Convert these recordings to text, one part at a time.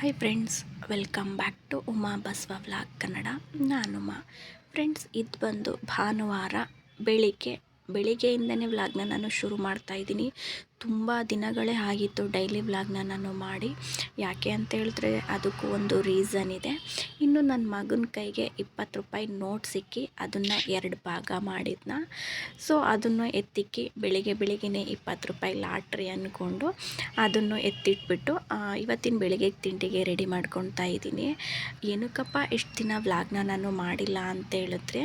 Hi friends welcome back to Uma Basava vlog Kannada ನಾನು Uma. Friends ಇದು ಬಂದು ಭಾನುವಾರ ಬೆಳಿಗ್ಗೆ, ಬೆಳಿಗ್ಗೆಯಿಂದನೇ ವ್ಲಾಗ್ನ ನಾನು ಶುರು ಮಾಡ್ತಾ ಇದ್ದೀನಿ. ತುಂಬ ದಿನಗಳೇ ಆಗಿತ್ತು ಡೈಲಿ ವ್ಲಾಗ್ನ ನಾನು ಮಾಡಿ. ಯಾಕೆ ಅಂತ ಹೇಳಿದ್ರೆ ಅದಕ್ಕೂ ಒಂದು ರೀಸನ್ ಇದೆ. ಇನ್ನು ನನ್ನ ಮಗನ ಕೈಗೆ ಇಪ್ಪತ್ತು ರೂಪಾಯಿ ನೋಟ್ ಸಿಕ್ಕಿ ಅದನ್ನು ಎರಡು ಭಾಗ ಮಾಡಿದ್ನ. ಸೊ, ಅದನ್ನು ಎತ್ತಿಕ್ಕಿ ಬೆಳಿಗ್ಗೆ ಬೆಳಿಗ್ಗೆ ಇಪ್ಪತ್ತು ರೂಪಾಯಿ ಲಾಟ್ರಿ ಅಂದ್ಕೊಂಡು ಅದನ್ನು ಎತ್ತಿಟ್ಬಿಟ್ಟು ಇವತ್ತಿನ ಬೆಳಿಗ್ಗೆ ತಿಂಡಿಗೆ ರೆಡಿ ಮಾಡ್ಕೊತಾ ಇದ್ದೀನಿ. ಏನಕ್ಕಪ್ಪ ಎಷ್ಟು ದಿನ ವ್ಲಾಗ್ನ ನಾನು ಮಾಡಿಲ್ಲ ಅಂತ ಹೇಳಿದ್ರೆ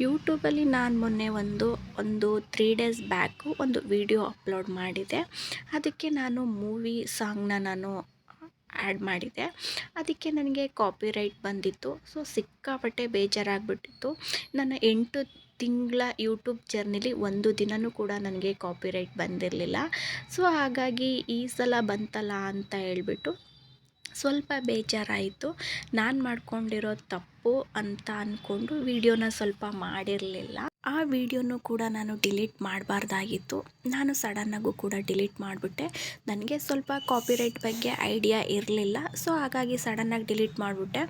ಯೂಟ್ಯೂಬಲ್ಲಿ ನಾನು ಮೊನ್ನೆ ಒಂದು ಒಂದು ತ್ರೀ ಡೇಸ್ ಬ್ಯಾಕು ಒಂದು ವಿಡಿಯೋ ಅಪ್ಲೋಡ್ ಮಾಡಿದ್ದೆ. ಅದಕ್ಕೆ ನಾನು ಮೂವಿ ಸಾಂಗ್ನ ನಾನು ಆ್ಯಡ್ ಮಾಡಿದೆ. ಅದಕ್ಕೆ ನನಗೆ ಕಾಪಿರೈಟ್ ಬಂದಿತ್ತು. ಸೊ, ಸಿಕ್ಕಾಪಟ್ಟೆ ಬೇಜಾರಾಗ್ಬಿಟ್ಟಿತ್ತು. ನನ್ನ ಎಂಟು ತಿಂಗಳ ಯೂಟ್ಯೂಬ್ ಜರ್ನಿಲಿ ಒಂದು ದಿನವೂ ಕೂಡ ನನಗೆ ಕಾಪಿರೈಟ್ ಬಂದಿರಲಿಲ್ಲ. ಸೊ, ಹಾಗಾಗಿ ಈ ಸಲ ಬಂತಲ್ಲ ಅಂತ ಹೇಳ್ಬಿಟ್ಟು ಸ್ವಲ್ಪ ಬೇಜಾರಾಯಿತು. ನಾನು ಮಾಡ್ಕೊಂಡಿರೋ ತಪ್ಪು ಅಂತ ಅಂದ್ಕೊಂಡು ವಿಡಿಯೋನ ಸ್ವಲ್ಪ ಮಾಡಿರಲಿಲ್ಲ. ಆ ವಿಡಿಯೋನು ಕೂಡ ನಾನು ಡಿಲೀಟ್ ಮಾಡಬಾರ್ದಾಗಿತ್ತು. ನಾನು ಸಡನ್ನಾಗೂ ಕೂಡ ಡಿಲೀಟ್ ಮಾಡಿಬಿಟ್ಟೆ. ನನಗೆ ಸ್ವಲ್ಪ ಕಾಪಿರೈಟ್ ಬಗ್ಗೆ ಐಡಿಯಾ ಇರಲಿಲ್ಲ. ಸೊ, ಹಾಗಾಗಿ ಸಡನ್ನಾಗಿ ಡಿಲೀಟ್ ಮಾಡಿಬಿಟ್ಟೆ.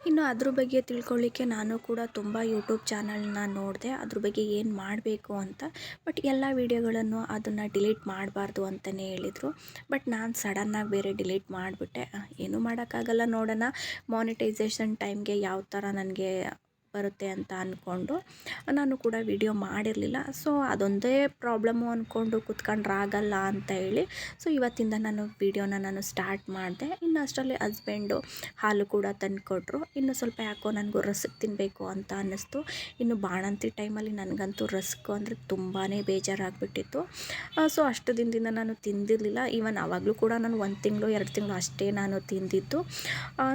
ಇನ್ನು ಅದ್ರ ಬಗ್ಗೆ ತಿಳ್ಕೊಳ್ಳಿಕ್ಕೆ ನಾನು ಕೂಡ ತುಂಬ ಯೂಟ್ಯೂಬ್ ಚಾನಲ್ನ ನೋಡಿದೆ. ಅದ್ರ ಬಗ್ಗೆ ಏನು ಮಾಡಬೇಕು ಅಂತ. ಬಟ್ ಎಲ್ಲ ವೀಡಿಯೋಗಳನ್ನು ಅದನ್ನು ಡಿಲೀಟ್ ಮಾಡಬಾರ್ದು ಅಂತಲೇ ಹೇಳಿದರು. ಬಟ್ ನಾನು ಸಡನ್ನಾಗಿ ಬೇರೆ ಡಿಲೀಟ್ ಮಾಡಿಬಿಟ್ಟೆ. ಏನೂ ಮಾಡೋಕ್ಕಾಗಲ್ಲ ನೋಡೋಣ. ಮಾನಿಟೈಸೇಷನ್ ಟೈಮ್ಗೆ ಯಾವ ಥರ ನನಗೆ ಬರುತ್ತೆ ಅಂತ ಅಂದ್ಕೊಂಡು ನಾನು ಕೂಡ ವಿಡಿಯೋ ಮಾಡಿರಲಿಲ್ಲ. ಸೊ ಅದೊಂದೇ ಪ್ರಾಬ್ಲಮ್ಮು ಅಂದ್ಕೊಂಡು ಕುತ್ಕೊಂಡ್ರಾಗಲ್ಲ ಅಂತ ಹೇಳಿ ಸೊ ಇವತ್ತಿಂದ ನಾನು ವಿಡಿಯೋನ ನಾನು ಸ್ಟಾರ್ಟ್ ಮಾಡಿದೆ. ಇನ್ನು ಅಷ್ಟರಲ್ಲಿ ಹಸ್ಬೆಂಡು ಹಾಲು ಕೂಡ ತಂದು ಕೊಟ್ಟರು ಇನ್ನು ಸ್ವಲ್ಪ ಯಾಕೋ ನನಗೂ ರಸಕ್ ತಿನ್ನಬೇಕು ಅಂತ ಅನ್ನಿಸ್ತು. ಇನ್ನು ಬಾಣಂತಿ ಟೈಮಲ್ಲಿ ನನಗಂತೂ ರಸ್ಕು ಅಂದರೆ ತುಂಬಾ ಬೇಜಾರಾಗ್ಬಿಟ್ಟಿತ್ತು. ಸೊ ಅಷ್ಟು ದಿನದಿಂದ ನಾನು ತಿಂದಿರಲಿಲ್ಲ. ಈವನ್ ಆವಾಗಲೂ ಕೂಡ ನಾನು ಒಂದು ತಿಂಗಳು, ಎರಡು ತಿಂಗಳು ಅಷ್ಟೇ ನಾನು ತಿಂದಿದ್ದು.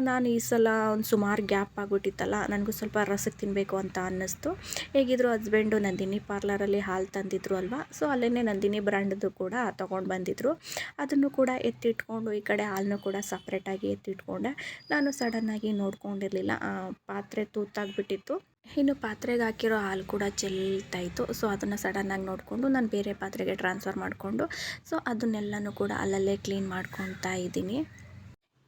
ನಾನು ಈ ಸಲ ಒಂದು ಸುಮಾರು ಗ್ಯಾಪ್ ಆಗಿಬಿಟ್ಟಿತ್ತಲ್ಲ, ನನಗೂ ಸ್ವಲ್ಪ ರಸ ತಿನ್ನಬೇಕು ಅಂತ ಅನ್ನಿಸ್ತು. ಹೇಗಿದ್ರು ಹಸ್ಬೆಂಡು ನಂದಿನಿ ಪಾರ್ಲರಲ್ಲಿ ಹಾಲು ತಂದಿದ್ರು ಅಲ್ವಾ? ಸೊ ಅಲ್ಲೇ ನಂದಿನಿ ಬ್ರ್ಯಾಂಡ್ದು ಕೂಡ ತೊಗೊಂಡು ಬಂದಿದ್ರು. ಅದನ್ನು ಕೂಡ ಎತ್ತಿಟ್ಕೊಂಡು ಈ ಕಡೆ ಹಾಲನ್ನು ಕೂಡ ಸಪ್ರೇಟಾಗಿ ಎತ್ತಿಟ್ಕೊಂಡೆ. ನಾನು ಸಡನ್ನಾಗಿ ನೋಡ್ಕೊಂಡಿರಲಿಲ್ಲ. ಪಾತ್ರೆ ತೂತಾಗ್ಬಿಟ್ಟಿತ್ತು. ಇನ್ನು ಪಾತ್ರೆಗೆ ಹಾಕಿರೋ ಹಾಲು ಕೂಡ ಚೆಲ್ತಾಯಿತ್ತು ಸೊ, ಅದನ್ನು ಸಡನ್ನಾಗಿ ನೋಡಿಕೊಂಡು ನಾನು ಬೇರೆ ಪಾತ್ರೆಗೆ ಟ್ರಾನ್ಸ್ಫರ್ ಮಾಡಿಕೊಂಡು, ಸೊ, ಅದನ್ನೆಲ್ಲನೂ ಕೂಡ ಅಲ್ಲಲ್ಲೇ ಕ್ಲೀನ್ ಮಾಡ್ಕೊತಾ ಇದ್ದೀನಿ.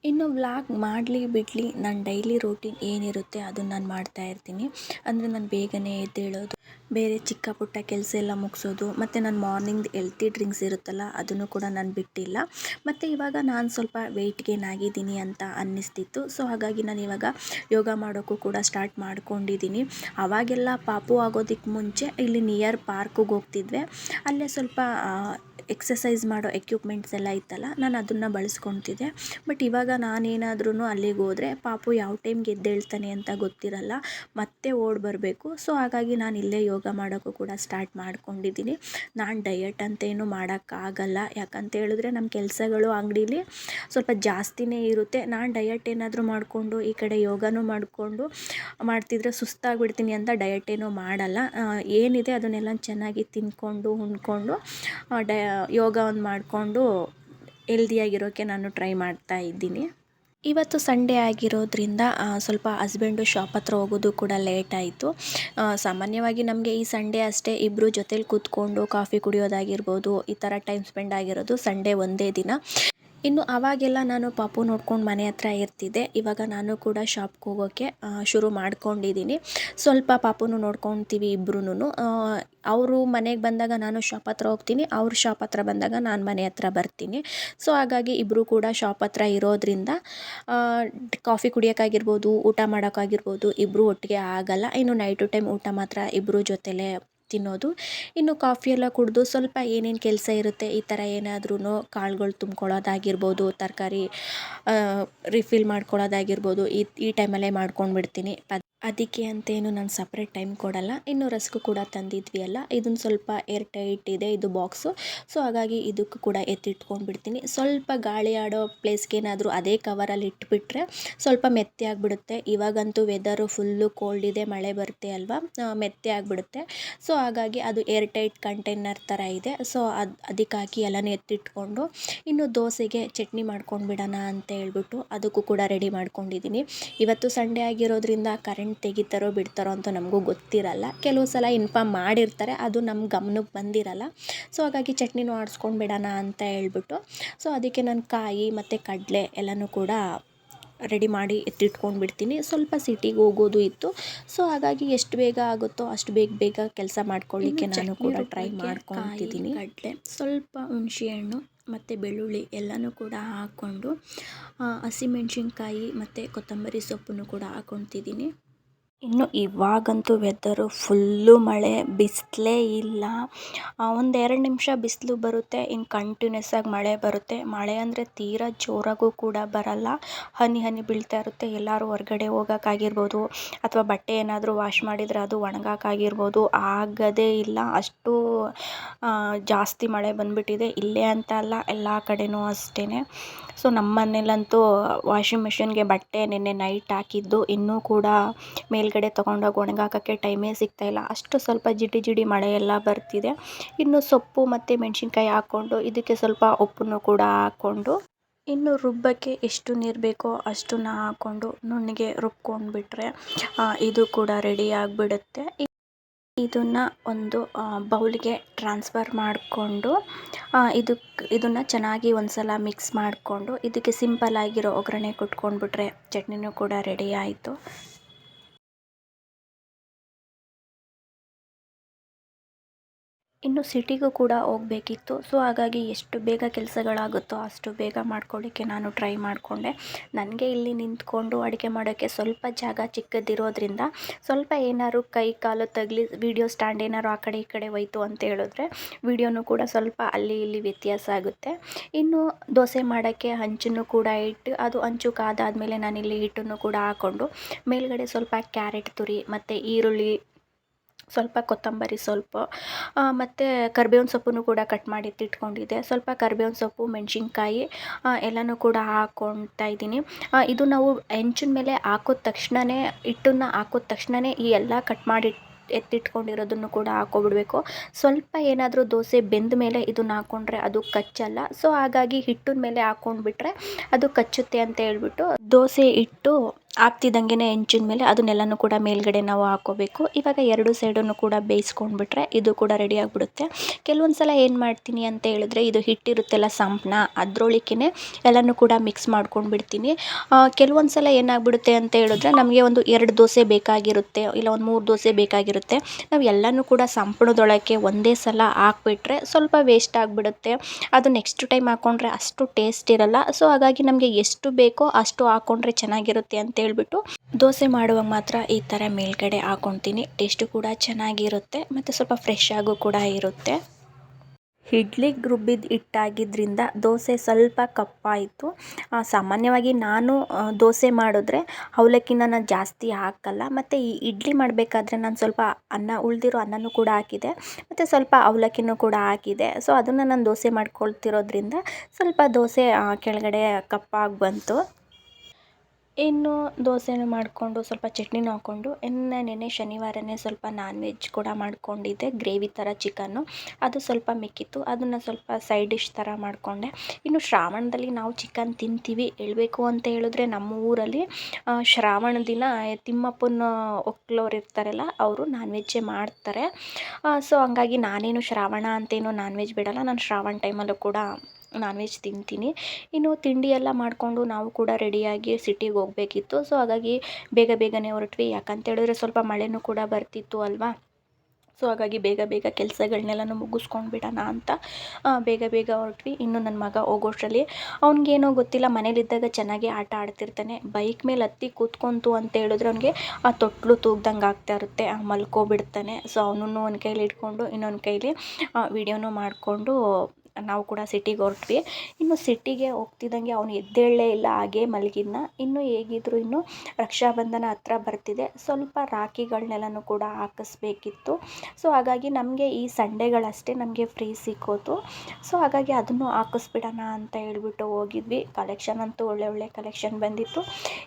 ಇನ್ನು ವ್ಲಾಗ್ ಮಾಡಲಿ ಬಿಡಲಿ ನನ್ನ ಡೈಲಿ ರೂಟೀನ್ ಏನಿರುತ್ತೆ ಅದನ್ನು ನಾನು ಮಾಡ್ತಾ ಇರ್ತೀನಿ. ಅಂದರೆ ನಾನು ಬೇಗನೆ ಎದ್ದೇಳೋದು, ಬೇರೆ ಚಿಕ್ಕ ಪುಟ್ಟ ಕೆಲಸ ಎಲ್ಲ ಮುಗಿಸೋದು, ಮತ್ತು ನಾನು ಮಾರ್ನಿಂಗ್ ಎಲ್ತಿ ಡ್ರಿಂಕ್ಸ್ ಇರುತ್ತಲ್ಲ, ಅದನ್ನು ಕೂಡ ನಾನು ಬಿಟ್ಟಿಲ್ಲ. ಮತ್ತು ಇವಾಗ ನಾನು ಸ್ವಲ್ಪ ವೆಯ್ಟ್ ಗೇನ್ ಆಗಿದ್ದೀನಿ ಅಂತ ಅನ್ನಿಸ್ತಿತ್ತು. ಸೊ ಹಾಗಾಗಿ ನಾನು ಇವಾಗ ಯೋಗ ಮಾಡೋಕ್ಕೂ ಕೂಡ ಸ್ಟಾರ್ಟ್ ಮಾಡ್ಕೊಂಡಿದ್ದೀನಿ. ಅವಾಗೆಲ್ಲ ಪಾಪು ಆಗೋದಕ್ಕೆ ಮುಂಚೆ ಇಲ್ಲಿ ನಿಯರ್ ಪಾರ್ಕಿಗೆ ಹೋಗ್ತಿದ್ವಿ. ಅಲ್ಲೇ ಸ್ವಲ್ಪ ಎಕ್ಸಸೈಸ್ ಮಾಡೋ ಎಕ್ವಿಪ್ಮೆಂಟ್ಸ್ ಎಲ್ಲ ಇತ್ತಲ್ಲ, ನಾನು ಅದನ್ನು ಬಳಸ್ಕೊತಿದ್ದೆ. ಬಟ್ ಇವಾಗ ನಾನೇನಾದ್ರೂ ಅಲ್ಲಿಗೆ ಹೋದರೆ ಪಾಪು ಯಾವ ಟೈಮ್ಗೆ ಎದ್ದೇಳ್ತಾನೆ ಅಂತ ಗೊತ್ತಿರಲ್ಲ, ಮತ್ತೆ ಓಡಿ ಬರಬೇಕು. ಸೊ ಹಾಗಾಗಿ ನಾನು ಇಲ್ಲೇ ಯೋಗ ಮಾಡೋಕ್ಕೂ ಕೂಡ ಸ್ಟಾರ್ಟ್ ಮಾಡ್ಕೊಂಡಿದ್ದೀನಿ. ನಾನು ಡಯಟ್ ಅಂತೇನು ಮಾಡೋಕ್ಕಾಗಲ್ಲ. ಯಾಕಂತ ಹೇಳಿದ್ರೆ ನಮ್ಮ ಕೆಲಸಗಳು ಅಂಗಡೀಲಿ ಸ್ವಲ್ಪ ಜಾಸ್ತಿನೇ ಇರುತ್ತೆ. ನಾನು ಡಯಟ್ ಏನಾದರೂ ಮಾಡಿಕೊಂಡು ಈ ಕಡೆ ಯೋಗನೂ ಮಾಡಿಕೊಂಡು ಮಾಡ್ತಿದ್ರೆ ಸುಸ್ತಾಗ್ಬಿಡ್ತೀನಿ ಅಂತ ಡಯಟ್ ಏನೂ ಮಾಡಲ್ಲ. ಏನಿದೆ ಅದನ್ನೆಲ್ಲ ಚೆನ್ನಾಗಿ ತಿಂದ್ಕೊಂಡು ಉಂಡ್ಕೊಂಡು ಡಯ ಯೋಗ ಒಂದು ಮಾಡಿಕೊಂಡು ಎಲ್ದಿಯಾಗಿರೋಕ್ಕೆ ನಾನು ಟ್ರೈ ಮಾಡ್ತಾ ಇದ್ದೀನಿ. ಇವತ್ತು ಸಂಡೇ ಆಗಿರೋದ್ರಿಂದ ಸ್ವಲ್ಪ ಹಸ್ಬೆಂಡು ಶಾಪ್ ಹತ್ರ ಹೋಗೋದು ಕೂಡ ಲೇಟ್ ಆಯಿತು. ಸಾಮಾನ್ಯವಾಗಿ ನಮಗೆ ಈ ಸಂಡೇ ಅಷ್ಟೇ ಇಬ್ಬರು ಜೊತೇಲಿ ಕೂತ್ಕೊಂಡು ಕಾಫಿ ಕುಡಿಯೋದಾಗಿರ್ಬೋದು, ಈ ಥರ ಟೈಮ್ ಸ್ಪೆಂಡ್ ಆಗಿರೋದು ಸಂಡೇ ಒಂದೇ ದಿನ. ಇನ್ನು ಆವಾಗೆಲ್ಲ ನಾನು ಪಾಪು ನೋಡ್ಕೊಂಡು ಮನೆ ಹತ್ರ ಇರ್ತಿದ್ದೆ. ಇವಾಗ ನಾನು ಕೂಡ ಶಾಪ್ಗೆ ಹೋಗೋಕ್ಕೆ ಶುರು ಮಾಡ್ಕೊಂಡಿದ್ದೀನಿ. ಸ್ವಲ್ಪ ಪಾಪುನು ನೋಡ್ಕೊತೀವಿ ಇಬ್ರೂ ಅವರು ಮನೆಗೆ ಬಂದಾಗ ನಾನು ಶಾಪ್ ಹತ್ರ ಹೋಗ್ತೀನಿ. ಅವ್ರ ಶಾಪ್ ಹತ್ರ ಬಂದಾಗ ನಾನು ಮನೆ ಹತ್ರ ಬರ್ತೀನಿ. ಸೊ, ಹಾಗಾಗಿ ಇಬ್ಬರು ಕೂಡ ಶಾಪ್ ಹತ್ರ ಇರೋದ್ರಿಂದ ಕಾಫಿ ಕುಡಿಯೋಕ್ಕಾಗಿರ್ಬೋದು, ಊಟ ಮಾಡೋಕ್ಕಾಗಿರ್ಬೋದು ಇಬ್ಬರು ಒಟ್ಟಿಗೆ ಆಗಲ್ಲ. ಇನ್ನು ನೈಟು ಟೈಮ್ ಊಟ ಮಾತ್ರ ಇಬ್ಬರು ಜೊತೆಲೇ ತಿನ್ನೋದು. ಇನ್ನು ಕಾಫಿ ಎಲ್ಲ ಕುಡಿದು ಸ್ವಲ್ಪ ಏನೇನು ಕೆಲಸ ಇರುತ್ತೆ, ಈ ಥರ ಏನಾದ್ರೂ ಕಾಳುಗಳು ತುಂಬ್ಕೊಳ್ಳೋದಾಗಿರ್ಬೋದು, ತರಕಾರಿ ರಿಫಿಲ್ ಮಾಡ್ಕೊಳ್ಳೋದಾಗಿರ್ಬೋದು, ಈ ಈ ಟೈಮಲ್ಲೇ ಮಾಡ್ಕೊಂಡ್ಬಿಡ್ತೀನಿ. ಅದಕ್ಕೆ ಅಂತೇನು ನಾನು ಸಪ್ರೇಟ್ ಟೈಮ್ ಕೊಡಲ್ಲ. ಇನ್ನು ರಸ್ಕು ಕೂಡ ತಂದಿದ್ವಿ ಅಲ್ಲ. ಇದನ್ನು ಸ್ವಲ್ಪ ಏರ್ ಟೈಟ್ ಇದೆ ಇದು ಬಾಕ್ಸು ಸೊ ಹಾಗಾಗಿ ಇದಕ್ಕೂ ಕೂಡ ಎತ್ತಿಟ್ಕೊಂಡು ಬಿಡ್ತೀನಿ ಸ್ವಲ್ಪ ಗಾಳಿ ಆಡೋ ಪ್ಲೇಸ್ಗೇನಾದರೂ ಅದೇ ಕವರಲ್ಲಿ ಇಟ್ಬಿಟ್ರೆ ಸ್ವಲ್ಪ ಮೆತ್ತೆ ಆಗಿಬಿಡುತ್ತೆ. ಇವಾಗಂತೂ ವೆದರು ಫುಲ್ಲು ಕೋಲ್ಡ್ ಇದೆ, ಮಳೆ ಬರುತ್ತೆ ಅಲ್ವಾ? ಮೆತ್ತೆ ಆಗಿಬಿಡುತ್ತೆ. ಸೊ ಹಾಗಾಗಿ ಅದು ಏರ್ ಟೈಟ್ ಕಂಟೈನರ್ ಥರ ಇದೆ. ಸೊ ಅದು, ಅದಕ್ಕಾಗಿ ಎಲ್ಲನೂ ಎತ್ತಿಟ್ಕೊಂಡು ಇನ್ನು ದೋಸೆಗೆ ಚಟ್ನಿ ಮಾಡ್ಕೊಂಡು ಬಿಡೋಣ ಅಂತ ಹೇಳ್ಬಿಟ್ಟು ಅದಕ್ಕೂ ಕೂಡ ರೆಡಿ ಮಾಡ್ಕೊಂಡಿದ್ದೀನಿ. ಇವತ್ತು ಸಂಡೇ ಆಗಿರೋದ್ರಿಂದ ಕರೆಂಟ್ ತೆಗಿತಾರೋ ಬಿಡ್ತಾರೋ ಅಂತ ನಮಗೂ ಗೊತ್ತಿರಲ್ಲ. ಕೆಲವು ಸಲ ಇನ್ಫಾರ್ಮ್ ಮಾಡಿರ್ತಾರೆ ಅದು ನಮ್ಮ ಗಮನಕ್ಕೆ ಬಂದಿರಲ್ಲ. ಸೊ ಹಾಗಾಗಿ ಚಟ್ನಿನೂ ಆಡಿಸ್ಕೊಂಡು ಬಿಡೋಣ ಅಂತ ಹೇಳ್ಬಿಟ್ಟು ಸೊ ಅದಕ್ಕೆ ನಾನು ಕಾಯಿ ಮತ್ತು ಕಡಲೆ ಎಲ್ಲನೂ ಕೂಡ ರೆಡಿ ಮಾಡಿ ಎತ್ತಿಟ್ಕೊಂಡು ಬಿಡ್ತೀನಿ. ಸ್ವಲ್ಪ ಸಿಟಿಗೆ ಹೋಗೋದು ಇತ್ತು. ಸೊ ಹಾಗಾಗಿ ಎಷ್ಟು ಬೇಗ ಆಗುತ್ತೋ ಅಷ್ಟು ಬೇಗ ಬೇಗ ಕೆಲಸ ಮಾಡ್ಕೊಳ್ಳಿಕ್ಕೆ ನಾನು ಕೂಡ ಟ್ರೈ ಮಾಡ್ಕೊತಿದ್ದೀನಿ ಕಡಲೆ ಸ್ವಲ್ಪ ಹುಣಸೆಹಣ್ಣು ಮತ್ತು ಬೆಳ್ಳುಳ್ಳಿ ಎಲ್ಲನೂ ಕೂಡ ಹಾಕ್ಕೊಂಡು ಹಸಿಮೆಣ್ಸಿನ್ಕಾಯಿ ಮತ್ತು ಕೊತ್ತಂಬರಿ ಸೊಪ್ಪನ್ನು ಕೂಡ ಹಾಕ್ಕೊತಿದ್ದೀನಿ ಇನ್ನು ಇವಾಗಂತೂ ವೆದರು ಫುಲ್ಲು ಮಳೆ, ಬಿಸಿಲೇ ಇಲ್ಲ. ಒಂದು ಎರಡು ನಿಮಿಷ ಬಿಸಿಲು ಬರುತ್ತೆ ಇನ್ನು ಕಂಟಿನ್ಯೂಸ್ ಆಗಿ ಮಳೆ ಬರುತ್ತೆ. ಮಳೆ ಅಂದರೆ ತೀರಾ ಜೋರಾಗೂ ಕೂಡ ಬರಲ್ಲ. ಹನಿ ಹನಿ ಬೀಳ್ತಾ ಇರುತ್ತೆ. ಎಲ್ಲರೂ ಹೊರಗಡೆ ಹೋಗೋಕ್ಕಾಗಿರ್ಬೋದು ಅಥವಾ ಬಟ್ಟೆ ಏನಾದರೂ ವಾಶ್ ಮಾಡಿದರೆ ಅದು ಒಣಗೋಕ್ಕಾಗಿರ್ಬೋದು ಆಗೋದೇ ಇಲ್ಲ. ಅಷ್ಟು ಜಾಸ್ತಿ ಮಳೆ ಬಂದುಬಿಟ್ಟಿದೆ. ಇಲ್ಲೇ ಅಂತ ಅಲ್ಲ, ಎಲ್ಲ ಕಡೆನೂ ಅಷ್ಟೇ ಸೊ ನಮ್ಮ ಮನೇಲಂತೂ ವಾಷಿಂಗ್ ಮಿಷಿನ್ಗೆ ಬಟ್ಟೆ ನಿನ್ನೆ ನೈಟ್ ಹಾಕಿದ್ದು. ಇನ್ನೂ ಕೂಡ ಮೇಲ್ಗಡೆ ತೊಗೊಂಡೋಗಿ ಒಣಗಾಕೋಕ್ಕೆ ಟೈಮೇ ಸಿಗ್ತಾ ಇಲ್ಲ. ಅಷ್ಟು ಸ್ವಲ್ಪ ಜಿಡಿ ಜಿಡಿ ಮಳೆ ಎಲ್ಲ ಬರ್ತಿದೆ. ಇನ್ನು ಸೊಪ್ಪು ಮತ್ತು ಮೆಣಸಿನ್ಕಾಯಿ ಹಾಕ್ಕೊಂಡು ಇದಕ್ಕೆ ಸ್ವಲ್ಪ ಉಪ್ಪನ್ನು ಕೂಡ ಹಾಕ್ಕೊಂಡು, ಇನ್ನು ರುಬ್ಬಕ್ಕೆ ಎಷ್ಟು ನೀರು ಬೇಕೋ ಅಷ್ಟನ್ನ ಹಾಕ್ಕೊಂಡು ನುಣ್ಣಗೆ ರುಬ್ಕೊಂಡ್ಬಿಟ್ರೆ ಇದು ಕೂಡ ರೆಡಿ ಆಗಿಬಿಡುತ್ತೆ. ಇದನ್ನು ಒಂದು ಬೌಲ್ಗೆ ಟ್ರಾನ್ಸ್ಫರ್ ಮಾಡಿಕೊಂಡು ಇದಕ್ಕೆ ಇದನ್ನು ಚೆನ್ನಾಗಿ ಒಂದು ಸಲ ಮಿಕ್ಸ್ ಮಾಡಿಕೊಂಡು, ಇದಕ್ಕೆ ಸಿಂಪಲ್ ಆಗಿರೋ ಒಗ್ಗರಣೆ ಕೊಟ್ಕೊಂಡ್ಬಿಟ್ರೆ ಚಟ್ನಿನೂ ಕೂಡ ರೆಡಿ ಆಯಿತು. ಇನ್ನು ಸಿಟಿಗೂ ಕೂಡ ಹೋಗಬೇಕಿತ್ತು. ಸೊ, ಹಾಗಾಗಿ ಎಷ್ಟು ಬೇಗ ಕೆಲಸಗಳಾಗುತ್ತೋ ಅಷ್ಟು ಬೇಗ ಮಾಡ್ಕೊಳ್ಳಿಕ್ಕೆ ನಾನು ಟ್ರೈ ಮಾಡಿಕೊಂಡೆ. ನನಗೆ ಇಲ್ಲಿ ನಿಂತ್ಕೊಂಡು ಅಡುಗೆ ಮಾಡೋಕ್ಕೆ ಸ್ವಲ್ಪ ಜಾಗ ಚಿಕ್ಕದಿರೋದ್ರಿಂದ ಸ್ವಲ್ಪ ಏನಾದ್ರು ಕೈ ಕಾಲು ತಗಲಿ, ವೀಡಿಯೋ ಸ್ಟ್ಯಾಂಡ್ ಏನಾದ್ರು ಆ ಕಡೆ ಈ ಕಡೆ ಹೋಯ್ತು ಅಂತ ಹೇಳಿದ್ರೆ ವೀಡಿಯೋನು ಕೂಡ ಸ್ವಲ್ಪ ಅಲ್ಲಿ ಇಲ್ಲಿ ವ್ಯತ್ಯಾಸ ಆಗುತ್ತೆ. ಇನ್ನು ದೋಸೆ ಮಾಡೋಕ್ಕೆ ಹಂಚನ್ನು ಕೂಡ ಇಟ್ಟು, ಅದು ಹಂಚು ಕಾದಾದಮೇಲೆ ನಾನಿಲ್ಲಿ ಹಿಟ್ಟನ್ನು ಕೂಡ ಹಾಕ್ಕೊಂಡು ಮೇಲ್ಗಡೆ ಸ್ವಲ್ಪ ಕ್ಯಾರೆಟ್ ತುರಿ, ಮತ್ತು ಈರುಳ್ಳಿ ಸ್ವಲ್ಪ ಕೊತ್ತಂಬರಿ ಸ್ವಲ್ಪ ಮತ್ತು ಕರ್ಬೇವಿನ ಸೊಪ್ಪನ್ನು ಕೂಡ ಕಟ್ ಮಾಡಿ ಇಟ್ಕೊಂಡಿದ್ದೆ ಸ್ವಲ್ಪ ಕರ್ಬೇವಿನ ಸೊಪ್ಪು, ಮೆಣಸಿನ್ಕಾಯಿ ಎಲ್ಲನೂ ಕೂಡ ಹಾಕ್ಕೊಳ್ತಾ ಇದ್ದೀನಿ. ಇದು ನಾವು ಹೆಂಚಿನ ಮೇಲೆ ಹಾಕೋದ ತಕ್ಷಣವೇ ಹಿಟ್ಟನ್ನ ಹಾಕೋದ ತಕ್ಷಣವೇ ಈ ಎಲ್ಲ ಕಟ್ ಮಾಡಿ ಎತ್ತಿಟ್ಕೊಂಡಿರೋದನ್ನು ಕೂಡ ಹಾಕ್ಕೊಬಿಡ್ಬೇಕು ಸ್ವಲ್ಪ ಏನಾದರೂ ದೋಸೆ ಬೆಂದ ಮೇಲೆ ಇದನ್ನ ಹಾಕ್ಕೊಂಡ್ರೆ ಅದು ಕಚ್ಚಲ್ಲ. ಸೊ, ಹಾಗಾಗಿ ಹಿಟ್ಟಿನ ಮೇಲೆ ಹಾಕ್ಕೊಂಡ್ಬಿಟ್ರೆ ಅದು ಕಚ್ಚುತ್ತೆ ಅಂತ ಹೇಳ್ಬಿಟ್ಟು ದೋಸೆ ಹಿಟ್ಟು ಆಗ್ತಿದ್ದಂಗೆ ಹೆಂಚಿನ ಮೇಲೆ ಅದನ್ನೆಲ್ಲನೂ ಕೂಡ ಮೇಲ್ಗಡೆ ನಾವು ಹಾಕ್ಕೋಬೇಕು ಇವಾಗ ಎರಡು ಸೈಡನ್ನು ಕೂಡ ಬೇಯಿಸ್ಕೊಂಡ್ಬಿಟ್ರೆ ಇದು ಕೂಡ ರೆಡಿ ಆಗಿಬಿಡುತ್ತೆ. ಕೆಲವೊಂದು ಸಲ ಏನು ಮಾಡ್ತೀನಿ ಅಂತ ಹೇಳಿದ್ರೆ ಇದು ಹಿಟ್ಟಿರುತ್ತಲ್ಲ ಸಂಪ್ನ ಅದ್ರೊಳಕ್ಕೇ ಎಲ್ಲನೂ ಕೂಡ ಮಿಕ್ಸ್ ಮಾಡ್ಕೊಂಡ್ಬಿಡ್ತೀನಿ. ಕೆಲವೊಂದು ಸಲ ಏನಾಗ್ಬಿಡುತ್ತೆ ಅಂತ ಹೇಳಿದ್ರೆ ನಮಗೆ ಒಂದು ಎರಡು ದೋಸೆ ಬೇಕಾಗಿರುತ್ತೆ, ಇಲ್ಲ ಒಂದು ಮೂರು ದೋಸೆ ಬೇಕಾಗಿರುತ್ತೆ. ನಾವು ಎಲ್ಲನೂ ಕೂಡ ಸಂಪ್ಣದೊಳಕ್ಕೆ ಒಂದೇ ಸಲ ಹಾಕ್ಬಿಟ್ರೆ ಸ್ವಲ್ಪ ವೇಸ್ಟ್ ಆಗಿಬಿಡುತ್ತೆ. ಅದು ನೆಕ್ಸ್ಟ್ ಟೈಮ್ ಹಾಕ್ಕೊಂಡ್ರೆ ಅಷ್ಟು ಟೇಸ್ಟ್ ಇರಲ್ಲ. ಸೊ ಹಾಗಾಗಿ ನಮಗೆ ಎಷ್ಟು ಬೇಕೋ ಅಷ್ಟು ಹಾಕ್ಕೊಂಡ್ರೆ ಚೆನ್ನಾಗಿರುತ್ತೆ ಅಂತ ಹೇಳ್ಬಿಟ್ಟು ದೋಸೆ ಮಾಡುವಾಗ ಮಾತ್ರ ಈ ಥರ ಮೇಲ್ಗಡೆ ಹಾಕೊತೀನಿ ಟೇಸ್ಟು ಕೂಡ ಚೆನ್ನಾಗಿರುತ್ತೆ, ಮತ್ತು ಸ್ವಲ್ಪ ಫ್ರೆಶ್ ಆಗು ಕೂಡ ಇರುತ್ತೆ. ಇಡ್ಲಿಗೆ ರುಬ್ಬಿದ ಹಿಟ್ಟಾಗಿದ್ದರಿಂದ ದೋಸೆ ಸ್ವಲ್ಪ ಕಪ್ಪಾಯಿತು. ಸಾಮಾನ್ಯವಾಗಿ ನಾನು ದೋಸೆ ಮಾಡಿದ್ರೆ ಅವಲಕ್ಕಿನ ನಾನು ಜಾಸ್ತಿ ಹಾಕಲ್ಲ. ಮತ್ತು ಈ ಇಡ್ಲಿ ಮಾಡಬೇಕಾದ್ರೆ ನಾನು ಸ್ವಲ್ಪ ಅನ್ನ, ಉಳಿದಿರೋ ಅನ್ನನೂ ಕೂಡ ಹಾಕಿದೆ. ಮತ್ತು ಸ್ವಲ್ಪ ಅವಲಕ್ಕಿನೂ ಕೂಡ ಹಾಕಿದೆ. ಸೊ ಅದನ್ನು ನಾನು ದೋಸೆ ಮಾಡ್ಕೊಳ್ತಿರೋದ್ರಿಂದ ಸ್ವಲ್ಪ ದೋಸೆ ಕೆಳಗಡೆ ಕಪ್ಪಾಗಿ ಬಂತು. ಇನ್ನು ದೋಸೆನೂ ಮಾಡಿಕೊಂಡು ಸ್ವಲ್ಪ ಚಟ್ನಿನೂ ಹಾಕ್ಕೊಂಡು, ಇನ್ನು ನೆನ್ನೆ ಶನಿವಾರನೇ ಸ್ವಲ್ಪ ನಾನ್ ವೆಜ್ ಕೂಡ ಮಾಡಿಕೊಂಡಿದ್ದೆ ಗ್ರೇವಿ ಥರ ಚಿಕನ್ನು ಅದು ಸ್ವಲ್ಪ ಮಿಕ್ಕಿತ್ತು, ಅದನ್ನು ಸ್ವಲ್ಪ ಸೈಡ್ ಡಿಶ್ ಥರ ಮಾಡಿಕೊಂಡೆ. ಇನ್ನು ಶ್ರಾವಣದಲ್ಲಿ ನಾವು ಚಿಕನ್ ತಿಂತೀವಿ, ಹೇಳಬೇಕು ಅಂತ ಹೇಳಿದ್ರೆ ನಮ್ಮ ಊರಲ್ಲಿ ಶ್ರಾವಣ ದಿನ ತಿಮ್ಮಪ್ಪನ ಒಕ್ಕಲವ್ರು ಇರ್ತಾರಲ್ಲ, ಅವರು ನಾನ್ ವೆಜ್ಜೇ ಮಾಡ್ತಾರೆ. ಸೊ ಹಂಗಾಗಿ ನಾನೇನು ಶ್ರಾವಣ ಅಂತೇನು ನಾನ್ ವೆಜ್ ಬಿಡಲ್ಲ, ನಾನು ಶ್ರಾವಣ ಟೈಮಲ್ಲೂ ಕೂಡ ನಾನ್ ವೆಜ್ ತಿಂತೀನಿ. ಇನ್ನು ತಿಂಡಿ ಎಲ್ಲ ಮಾಡಿಕೊಂಡು ನಾವು ಕೂಡ ರೆಡಿಯಾಗಿ ಸಿಟಿಗೆ ಹೋಗಬೇಕಿತ್ತು. ಸೊ ಹಾಗಾಗಿ ಬೇಗ ಬೇಗನೆ ಹೊರಟ್ವಿ. ಯಾಕಂತ ಹೇಳಿದ್ರೆ ಸ್ವಲ್ಪ ಮಳೆನೂ ಕೂಡ ಬರ್ತಿತ್ತು ಅಲ್ವಾ? ಸೊ ಹಾಗಾಗಿ ಬೇಗ ಬೇಗ ಕೆಲಸಗಳನ್ನೆಲ್ಲನೂ ಮುಗಿಸ್ಕೊಂಡು ಬಿಡೋಣ ಅಂತ ಬೇಗ ಬೇಗ ಹೊರಟ್ವಿ. ಇನ್ನು ನನ್ನ ಮಗ ಹೋಗೋಷ್ಟರಲ್ಲಿ ಅವ್ನಿಗೇನೋ ಗೊತ್ತಿಲ್ಲ. ಮನೇಲಿದ್ದಾಗ ಚೆನ್ನಾಗಿ ಆಟ ಆಡ್ತಿರ್ತಾನೆ. ಬೈಕ್ ಮೇಲೆ ಹತ್ತಿ ಕೂತ್ಕೊಂತು ಅಂತ ಹೇಳಿದ್ರೆ ಅವನಿಗೆ ಆ ತೊಟ್ಲು ತೂಗ್ದಂಗೆ ಆಗ್ತಾ ಇರುತ್ತೆ. ಮಲ್ಕೋಬಿಡ್ತಾನೆ. ಸೊ ಅವನನ್ನು ಒಂದು ಕೈಲಿ ಇಟ್ಕೊಂಡು ಇನ್ನೊಂದು ಕೈಲಿ ವಿಡಿಯೋನೂ ಮಾಡಿಕೊಂಡು ನಾವು ಕೂಡ ಸಿಟಿಗೆ ಹೊರಟ್ವಿ. ಇನ್ನು ಸಿಟಿಗೆ ಹೋಗ್ತಿದ್ದಂಗೆ ಅವನು ಎದ್ದೇಳಲೇ ಇಲ್ಲ, ಹಾಗೇ ಮಲಗಿದ್ನ. ಇನ್ನು ಹೇಗಿದ್ರು ಇನ್ನು ರಕ್ಷಾಬಂಧನ ಹತ್ರ ಬರ್ತಿದೆ. ಸ್ವಲ್ಪ ರಾಖಿಗಳನ್ನೆಲ್ಲನೂ ಕೂಡ ಹಾಕಿಸ್ಬೇಕಿತ್ತು. ಸೊ, ಹಾಗಾಗಿ ನಮಗೆ ಈ ಸಂಡೇಗಳಷ್ಟೇ ನಮಗೆ ಫ್ರೀ ಸಿಕ್ಕೋದು ಸೊ, ಹಾಗಾಗಿ ಅದನ್ನು ಹಾಕಿಸ್ಬಿಡೋಣ ಅಂತ ಹೇಳ್ಬಿಟ್ಟು ಹೋಗಿದ್ವಿ. ಕಲೆಕ್ಷನ್ ಅಂತೂ ಒಳ್ಳೆ ಒಳ್ಳೆ ಕಲೆಕ್ಷನ್ ಬಂದಿತ್ತು.